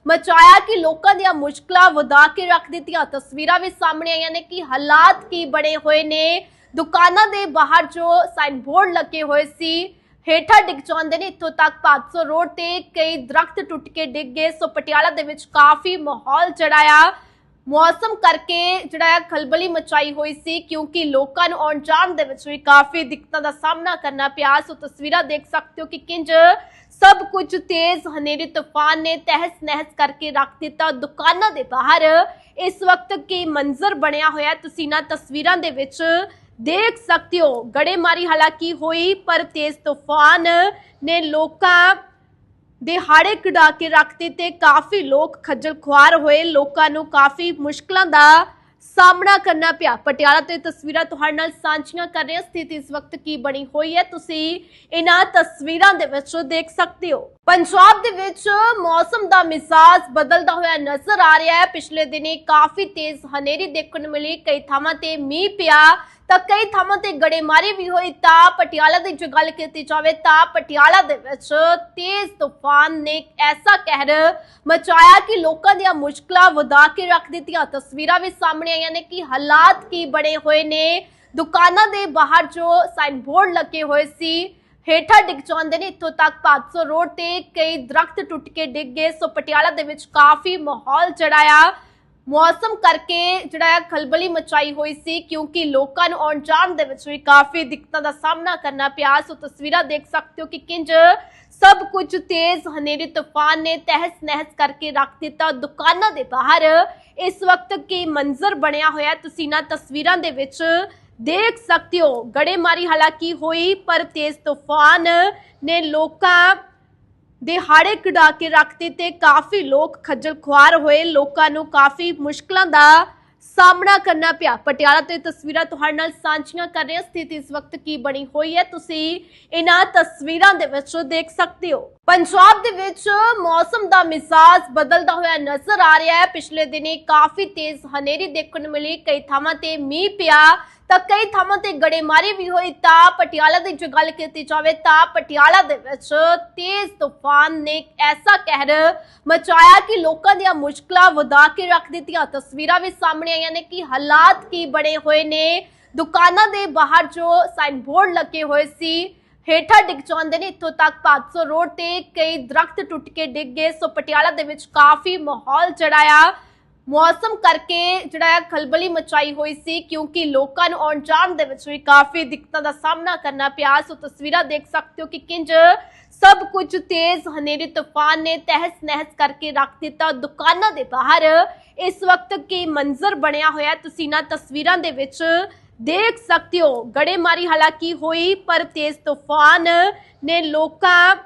ਮਚਾਇਆ ਕਿ ਲੋਕਾਂ ਦੀਆਂ ਮੁਸ਼ਕਲਾਂ ਵਧਾ ਕੇ ਰੱਖ ਦਿੱਤੀਆਂ। ਤਸਵੀਰਾਂ ਵੀ ਸਾਹਮਣੇ ਆਈਆਂ ਨੇ ਕਿ ਹਾਲਾਤ ਕੀ ਬਣੇ ਹੋਏ ਨੇ। ਦੁਕਾਨਾਂ ਦੇ ਬਾਹਰ ਜੋ ਸਾਈਨ ਬੋਰਡ ਲੱਗੇ ਹੋਏ ਸੀ, ਹੇਠਾਂ ਡਿੱਗ ਜਾਂਦੇ ਨੇ। ਇੱਥੋਂ ਤੱਕ 500 ਰੋਡ ਤੇ ਕਈ ਦਰਖਤ ਟੁੱਟ ਕੇ ਡਿੱਗ ਗਏ। ਸੋ ਪਟਿਆਲਾ ਦੇ ਵਿੱਚ ਕਾਫੀ ਮਾਹੌਲ ਚੜਾਇਆ ਮੌਸਮ ਕਰਕੇ ਜਿਹੜਾ ਖਲਬਲੀ ਮਚਾਈ ਹੋਈ ਸੀ, ਕਿਉਂਕਿ ਲੋਕਾਂ ਨੂੰ ਆਉਣ ਜਾਣ ਦੇ ਵਿੱਚ ਵੀ ਕਾਫੀ ਦਿੱਕਤਾਂ ਦਾ ਸਾਹਮਣਾ ਕਰਨਾ ਪਿਆ। ਸੋ ਤਸਵੀਰਾਂ ਦੇਖ ਸਕਦੇ ਹੋ ਕਿ ਕਿੰਜ ਸਭ ਕੁਝ ਤੇਜ਼, ਹਨੇਰੀ ਤੂਫਾਨ ਨੇ ਤਹਿਸ ਨਹਿਸ ਕਰਕੇ ਰੱਖ ਦਿੱਤਾ ਦੁਕਾਨਾਂ ਦੇ ਬਾਹਰ। ਇਸ ਵਕਤ ਕੀ ਮੰਜ਼ਰ ਬਣਿਆ ਹੋਇਆ ਤੁਸੀਂ ਨਾ ਤਸਵੀਰਾਂ ਦੇ ਵਿੱਚ ਦੇਖ ਸਕਦੇ ਹੋ। ਗੜੇਮਾਰੀ ਹਾਲਾਂਕਿ ਹੋਈ, ਪਰ ਤੇਜ਼ ਤੂਫਾਨ ਨੇ ਲੋਕਾਂ ਦਿਹਾੜੇ ਕਢਾ ਕੇ ਰੱਖਤੇ ਤੇ ਕਾਫੀ ਲੋਕ ਖੱਜਲ ਖੁਆਰ ਹੋਏ। ਲੋਕਾਂ ਨੂੰ ਕਾਫੀ ਮੁਸ਼ਕਲਾਂ ਦਾ ਸਾਹਮਣਾ ਕਰਨਾ ਪਿਆ। ਪਟਿਆਲਾ ਤੋਂ ਇਹ ਤਸਵੀਰਾਂ ਤੁਹਾਡੇ ਨਾਲ ਸਾਂਝੀਆਂ ਕਰ ਰਹੇ ਹਾਂ। ਸਥਿਤੀ ਇਸ ਵਕਤ ਕੀ ਬਣੀ ਹੋਈ ਹੈ? ਤੁਸੀਂ ਇਹਨਾਂ ਤਸਵੀਰਾਂ ਦੇ ਵਿੱਚ ਦੇਖ ਸਕਦੇ ਹੋ। ਪੰਜਾਬ ਦੇ ਵਿੱਚ ਮੌਸਮ ਦਾ ਮਿਜ਼ਾਜ ਬਦਲਦਾ ਹੋਇਆ ਨਜ਼ਰ ਆ ਰਿਹਾ ਹੈ। ਪਿਛਲੇ ਦਿਨੀ ਕਾਫੀ ਤੇਜ਼ ਹਨੇਰੀ ਦੇਖਣ ਨੂੰ ਮਿਲੀ। ਕਈ ਥਾਵਾਂ ਤੇ ਮੀਂਹ ਪਿਆ। ਤਾਂ ਕਈ ਥਾਵਾਂ ਤੇ ਗੜੇਮਾਰੀ ਵੀ ਹੋਈ, ਤਾਂ ਪਟਿਆਲਾ ਦੀ ਜੇ ਗੱਲ ਕੀਤੀ ਜਾਵੇ ਤਾਂ ਪਟਿਆਲਾ ਦੇ ਵਿੱਚ ਤੇਜ਼ ਤੂਫਾਨ ਨੇ ਐਸਾ ਕਹਿਰ ਮਚਾਇਆ ਕਿ ਲੋਕਾਂ ਦੀਆਂ ਮੁਸ਼ਕਲਾਂ ਵਧਾ ਕੇ ਰੱਖ ਦਿੱਤੀਆਂ। ਤਸਵੀਰਾਂ ਵੀ ਸਾਹਮਣੇ ਆਈਆਂ ਨੇ ਕਿ ਹਾਲਾਤ ਕੀ ਬਣੇ ਹੋਏ ਨੇ। ਦੁਕਾਨਾਂ ਦੇ ਬਾਹਰ ਜੋ ਸਾਈਨ ਬੋਰਡ ਲੱਗੇ ਹੋਏ ਸੀ, ਹੇਠਾਂ ਡਿੱਗ ਜਾਂਦੇ ਨੇ। ਇੱਥੋਂ ਤੱਕ 500 ਰੋਡ ਤੇ ਕਈ ਦਰਖਤ ਟੁੱਟ ਕੇ ਡਿੱਗ ਗਏ। ਸੋ ਪਟਿਆਲਾ ਦੇ ਵਿੱਚ ਕਾਫੀ ਮਾਹੌਲ ਚੜਾਇਆ ਮੌਸਮ ਕਰਕੇ ਜਿਹੜਾ ਹੈ ਖਲਬਲੀ ਮਚਾਈ ਹੋਈ ਸੀ, ਕਿਉਂਕਿ ਲੋਕਾਂ ਨੂੰ ਆਉਣ ਜਾਣ ਦੇ ਵਿੱਚ ਵੀ ਕਾਫੀ ਦਿੱਕਤਾਂ ਦਾ ਸਾਹਮਣਾ ਕਰਨਾ ਪਿਆ। ਸੋ ਤਸਵੀਰਾਂ ਦੇਖ ਸਕਦੇ ਹੋ ਕਿ ਕਿੰਜ ਸਭ ਕੁਝ ਤੇਜ਼, ਹਨੇਰੀ ਤੂਫਾਨ ਨੇ ਤਹਿਸ ਨਹਿਸ ਕਰਕੇ ਰੱਖ ਦਿੱਤਾ ਦੁਕਾਨਾਂ ਦੇ ਬਾਹਰ। ਇਸ ਵਕਤ ਕੀ ਮੰਜ਼ਰ ਬਣਿਆ ਹੋਇਆ ਤੁਸੀਂ ਨਾ ਤਸਵੀਰਾਂ ਦੇ ਵਿੱਚ ਦੇਖ ਸਕਦੇ ਹੋ। ਗੜੇਮਾਰੀ ਹਾਲਾਂਕਿ ਹੋਈ, ਪਰ ਤੇਜ਼ ਤੂਫਾਨ ਨੇ ਲੋਕਾਂ ਦਿਹਾੜੇ ਕਢਾ ਕੇ ਰੱਖਤੇ ਤੇ ਕਾਫੀ ਲੋਕ ਖੱਜਲ ਖੁਆਰ ਹੋਏ। ਲੋਕਾਂ ਨੂੰ ਕਾਫੀ ਮੁਸ਼ਕਲਾਂ ਦਾ ਸਾਹਮਣਾ ਕਰਨਾ ਪਿਆ। ਪਟਿਆਲਾ ਤੋਂ ਤਸਵੀਰਾਂ ਤੁਹਾਡੇ ਨਾਲ ਸਾਂਝੀਆਂ ਕਰ ਰਹੇ ਹਾਂ। ਸਥਿਤੀ ਇਸ ਵਕਤ ਕੀ ਬਣੀ ਹੋਈ ਹੈ? ਤੁਸੀਂ ਇਹਨਾਂ ਤਸਵੀਰਾਂ ਦੇ ਵਿੱਚ ਦੇਖ ਸਕਦੇ ਹੋ। ਪੰਜਾਬ ਦੇ ਵਿੱਚ ਮੌਸਮ ਦਾ ਮਿਜ਼ਾਜ ਬਦਲਦਾ ਹੋਇਆ ਨਜ਼ਰ ਆ ਰਿਹਾ ਹੈ। ਪਿਛਲੇ ਦਿਨੀ ਕਾਫੀ ਤੇਜ਼ ਹਨੇਰੀ ਦੇਖਣ ਨੂੰ ਮਿਲੀ। ਕਈ ਥਾਵਾਂ ਤੇ ਮੀਂਹ ਪਿਆ। ਤਾਂ ਕਈ ਥਾਵਾਂ ਤੇ ਗੜੇਮਾਰੀ ਵੀ ਹੋਈ। ਤਾਂ ਪਟਿਆਲਾ ਦੀ ਜੇ ਗੱਲ ਕੀਤੀ ਜਾਵੇ ਤਾਂ ਪਟਿਆਲਾ ਦੇ ਵਿੱਚ ਤੇਜ਼ ਤੂਫਾਨ ਨੇ ਐਸਾ ਕਹਿਰ ਮਚਾਇਆ ਕਿ ਲੋਕਾਂ ਦੀਆਂ ਮੁਸ਼ਕਲਾਂ ਵਧਾ ਕੇ ਰੱਖ ਦਿੱਤੀਆਂ। ਤਸਵੀਰਾਂ ਵੀ ਸਾਹਮਣੇ ਆਈਆਂ ਨੇ ਕਿ ਹਾਲਾਤ ਕੀ ਬਣੇ ਹੋਏ ਨੇ। ਦੁਕਾਨਾਂ ਦੇ ਬਾਹਰ ਜੋ ਸਾਈਨ ਬੋਰਡ ਲੱਗੇ ਹੋਏ ਸੀ, ਹੇਠਾਂ ਡਿੱਗ ਜਾਂਦੇ ਨੇ। ਇੱਥੋਂ ਤੱਕ 500 ਰੋਡ ਤੇ ਕਈ ਦਰਖਤ ਟੁੱਟ ਕੇ ਡਿੱਗ ਗਏ। ਸੋ ਪਟਿਆਲਾ ਦੇ ਵਿੱਚ ਕਾਫੀ ਮਾਹੌਲ ਚੜਾਇਆ ਮੌਸਮ ਕਰਕੇ ਜਿਹੜਾ ਖਲਬਲੀ ਮਚਾਈ ਹੋਈ ਸੀ, ਕਿਉਂਕਿ ਲੋਕਾਂ ਨੂੰ ਆਉਣ ਜਾਣ ਦੇ ਵਿੱਚ ਵੀ ਕਾਫੀ ਦਿੱਕਤਾਂ ਦਾ ਸਾਹਮਣਾ ਕਰਨਾ ਪਿਆ। ਸੋ ਤਸਵੀਰਾਂ ਦੇਖ ਸਕਦੇ ਹੋ ਕਿ ਕਿੰਜ ਸਭ ਕੁਝ ਤੇਜ਼, ਹਨੇਰੀ ਤੂਫਾਨ ਨੇ ਤਹਿਸ ਨਹਿਸ ਕਰਕੇ ਰੱਖ ਦਿੱਤਾ ਦੁਕਾਨਾਂ ਦੇ ਬਾਹਰ। ਇਸ ਵਕਤ ਕੀ ਮੰਜ਼ਰ ਬਣਿਆ ਹੋਇਆ ਤੁਸੀਂ ਨਾ ਤਸਵੀਰਾਂ ਦੇ ਵਿੱਚ ਦੇਖ ਸਕਦੇ ਹੋ। ਗੜੇਮਾਰੀ ਹਾਲਾਂਕਿ ਹੋਈ, ਪਰ ਤੇਜ਼ ਤੂਫਾਨ ਨੇ ਲੋਕਾਂ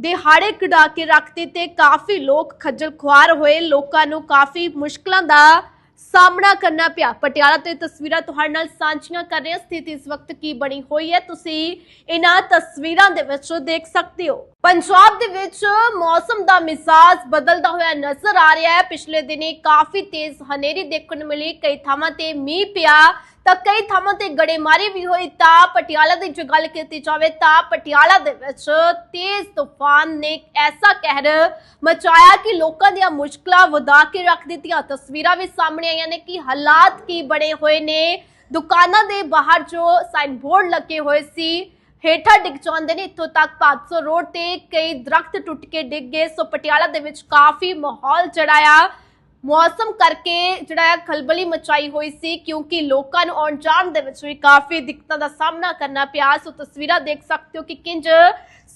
ਦਿਹਾੜੇ ਕਢਾ ਕੇ ਰੱਖਤੇ ਤੇ ਕਾਫੀ ਲੋਕ ਖੱਜਲ ਖੁਆਰ ਹੋਏ। ਲੋਕਾਂ ਨੂੰ ਕਾਫੀ ਮੁਸ਼ਕਲਾਂ ਦਾ ਸਾਹਮਣਾ ਕਰਨਾ ਪਿਆ। ਪਟਿਆਲਾ ਤੋਂ ਇਹ ਤਸਵੀਰਾਂ ਤੁਹਾਡੇ ਨਾਲ ਸਾਂਝੀਆਂ ਕਰ ਰਹੇ ਹਾਂ। ਸਥਿਤੀ ਇਸ ਵਕਤ ਕੀ ਬਣੀ ਹੋਈ ਹੈ? ਤੁਸੀਂ ਇਹਨਾਂ ਤਸਵੀਰਾਂ ਦੇ ਵਿੱਚ ਦੇਖ ਸਕਦੇ ਹੋ। ਪੰਜਾਬ ਦੇ ਵਿੱਚ ਮੌਸਮ ਦਾ ਮਿਜ਼ਾਜ ਬਦਲਦਾ ਹੋਇਆ ਨਜ਼ਰ ਆ ਰਿਹਾ ਹੈ। ਪਿਛਲੇ ਦਿਨੀ ਕਾਫੀ ਤੇਜ਼ ਹਨੇਰੀ ਦੇਖਣ ਨੂੰ ਮਿਲੀ। ਕਈ ਥਾਵਾਂ ਤੇ ਮੀਂਹ ਪਿਆ। ਤਾਂ ਕਈ ਥਾਵਾਂ ਤੇ ਗੜੇਮਾਰੀ ਵੀ ਹੋਈ। ਤਾਂ ਪਟਿਆਲਾ ਦੀ ਜੇ ਗੱਲ ਕੀਤੀ ਜਾਵੇ ਤਾਂ ਪਟਿਆਲਾ ਦੇ ਵਿੱਚ ਤੇਜ਼ ਤੂਫਾਨ ਨੇ ਐਸਾ ਕਹਿਰ ਮਚਾਇਆ ਕਿ ਲੋਕਾਂ ਦੀਆਂ ਮੁਸ਼ਕਲਾਂ ਵਧਾ ਕੇ ਰੱਖ ਦਿੱਤੀਆਂ। ਤਸਵੀਰਾਂ ਵੀ ਸਾਹਮਣੇ ਆਈਆਂ ਨੇ ਕਿ ਹਾਲਾਤ ਕੀ ਬਣੇ ਹੋਏ ਨੇ। ਦੁਕਾਨਾਂ ਦੇ ਬਾਹਰ ਜੋ ਸਾਈਨ ਬੋਰਡ ਲੱਗੇ ਹੋਏ ਸੀ, ਹੇਠਾਂ ਡਿੱਗ ਜਾਂਦੇ ਨੇ। ਇੱਥੋਂ ਤੱਕ 500 ਰੋਡ ਤੇ ਕਈ ਦਰਖਤ ਟੁੱਟ ਕੇ ਡਿੱਗ ਗਏ। ਸੋ ਪਟਿਆਲਾ ਦੇ ਵਿੱਚ ਕਾਫੀ ਮਾਹੌਲ ਚੜਾਇਆ ਮੌਸਮ ਕਰਕੇ ਜਿਹੜਾ ਖਲਬਲੀ ਮਚਾਈ ਹੋਈ ਸੀ ਕਿਉਂਕਿ ਲੋਕਾਂ ਨੂੰ ਆਉਣ ਜਾਣ ਦੇ ਵਿੱਚ ਵੀ ਕਾਫੀ ਦਿੱਕਤਾਂ ਦਾ ਸਾਹਮਣਾ ਕਰਨਾ ਪਿਆ। ਸੋ ਤਸਵੀਰਾਂ ਦੇਖ ਸਕਦੇ ਹੋ ਕਿ ਕਿੰਜ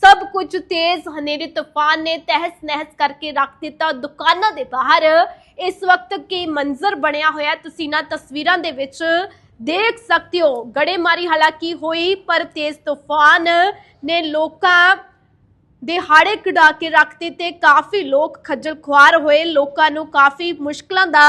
ਸਭ ਕੁਝ ਤੇਜ਼ ਹਨੇਰੀ ਤੂਫਾਨ ਨੇ ਤਹਿਸ ਨਹਿਸ ਕਰਕੇ ਰੱਖ ਦਿੱਤਾ ਦੁਕਾਨਾਂ ਦੇ ਬਾਹਰ। ਇਸ ਵਕਤ ਕੀ ਮੰਜ਼ਰ ਬਣਿਆ ਹੋਇਆ ਹੈ, ਤੁਸੀਂ ਨਾ ਤਸਵੀਰਾਂ ਦੇ ਵਿੱਚ ਦੇਖ ਸਕਦੇ ਹੋ। ਗੜੇਮਾਰੀ ਹਾਲਾਂਕਿ ਹੋਈ ਪਰ ਤੇਜ਼ ਤੂਫਾਨ ਨੇ ਲੋਕਾਂ ਦਿਹਾੜੇ ਕਢਾ ਕੇ ਰੱਖਤੇ ਤੇ ਕਾਫੀ ਲੋਕ ਖੱਜਲ ਖੁਆਰ ਹੋਏ। ਲੋਕਾਂ ਨੂੰ ਕਾਫੀ ਮੁਸ਼ਕਲਾਂ ਦਾ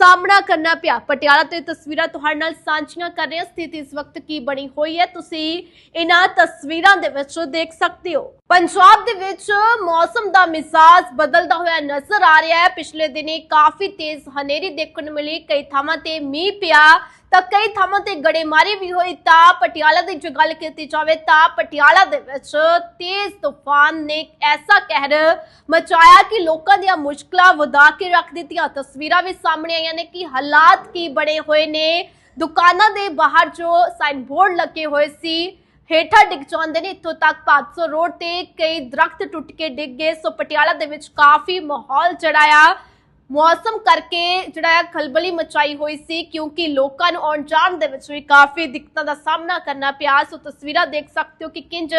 ਸਾਹਮਣਾ ਕਰਨਾ ਪਿਆ। ਪਟਿਆਲਾ ਤੋਂ ਇਹ ਤਸਵੀਰਾਂ ਤੁਹਾਡੇ ਨਾਲ ਸਾਂਝੀਆਂ ਕਰ ਰਹੇ ਹਾਂ। ਸਥਿਤੀ ਇਸ ਵਕਤ ਕੀ ਬਣੀ ਹੋਈ ਹੈ? ਤੁਸੀਂ ਇਹਨਾਂ ਤਸਵੀਰਾਂ ਦੇ ਵਿੱਚ ਦੇਖ ਸਕਦੇ ਹੋ। ਪੰਜਾਬ ਦੇ ਵਿੱਚ ਮੌਸਮ ਦਾ ਮਿਜ਼ਾਜ ਬਦਲਦਾ ਹੋਇਆ ਨਜ਼ਰ ਆ ਰਿਹਾ ਹੈ। ਪਿਛਲੇ ਦਿਨੀ ਕਾਫੀ ਤੇਜ਼ ਹਨੇਰੀ ਦੇਖਣ ਨੂੰ ਮਿਲੀ। ਕਈ ਥਾਵਾਂ ਤੇ ਮੀਂਹ ਪਿਆ। ਤਾਂ ਕਈ ਥਾਵਾਂ ਤੇ ਗੜੇਮਾਰੀ ਵੀ ਹੋਈ। ਤਾਂ ਪਟਿਆਲਾ ਦੀ ਜੇ ਗੱਲ ਕੀਤੀ ਜਾਵੇ ਤਾਂ ਪਟਿਆਲਾ ਦੇ ਵਿੱਚ ਤੇਜ਼ ਤੂਫਾਨ ਨੇ ਐਸਾ ਕਹਿਰ ਮਚਾਇਆ ਕਿ ਲੋਕਾਂ ਦੀਆਂ ਮੁਸ਼ਕਲਾਂ ਵਧਾ ਕੇ ਰੱਖ ਦਿੱਤੀਆਂ। ਤਸਵੀਰਾਂ ਵੀ ਸਾਹਮਣੇ ਆਈਆਂ ਨੇ ਕਿ ਹਾਲਾਤ ਕੀ ਬਣੇ ਹੋਏ ਨੇ। ਦੁਕਾਨਾਂ ਦੇ ਬਾਹਰ ਜੋ ਸਾਈਨ ਬੋਰਡ ਲੱਗੇ ਹੋਏ ਸੀ, ਹੇਠਾਂ ਡਿੱਗ ਜਾਂਦੇ ਨੇ। ਇੱਥੋਂ ਤੱਕ 500 ਰੋਡ ਤੇ ਕਈ ਦਰਖਤ ਟੁੱਟ ਕੇ ਡਿੱਗ ਗਏ। ਸੋ ਪਟਿਆਲਾ ਦੇ ਵਿੱਚ ਕਾਫੀ ਮਾਹੌਲ ਚੜਾਇਆ ਮੌਸਮ ਕਰਕੇ ਜਿਹੜਾ ਖਲਬਲੀ ਮਚਾਈ ਹੋਈ ਸੀ, ਕਿਉਂਕਿ ਲੋਕਾਂ ਨੂੰ ਆਉਣ ਜਾਣ ਦੇ ਵਿੱਚ ਵੀ ਕਾਫੀ ਦਿੱਕਤਾਂ ਦਾ ਸਾਹਮਣਾ ਕਰਨਾ ਪਿਆ। ਸੋ ਤਸਵੀਰਾਂ ਦੇਖ ਸਕਦੇ ਹੋ ਕਿ ਕਿੰਜ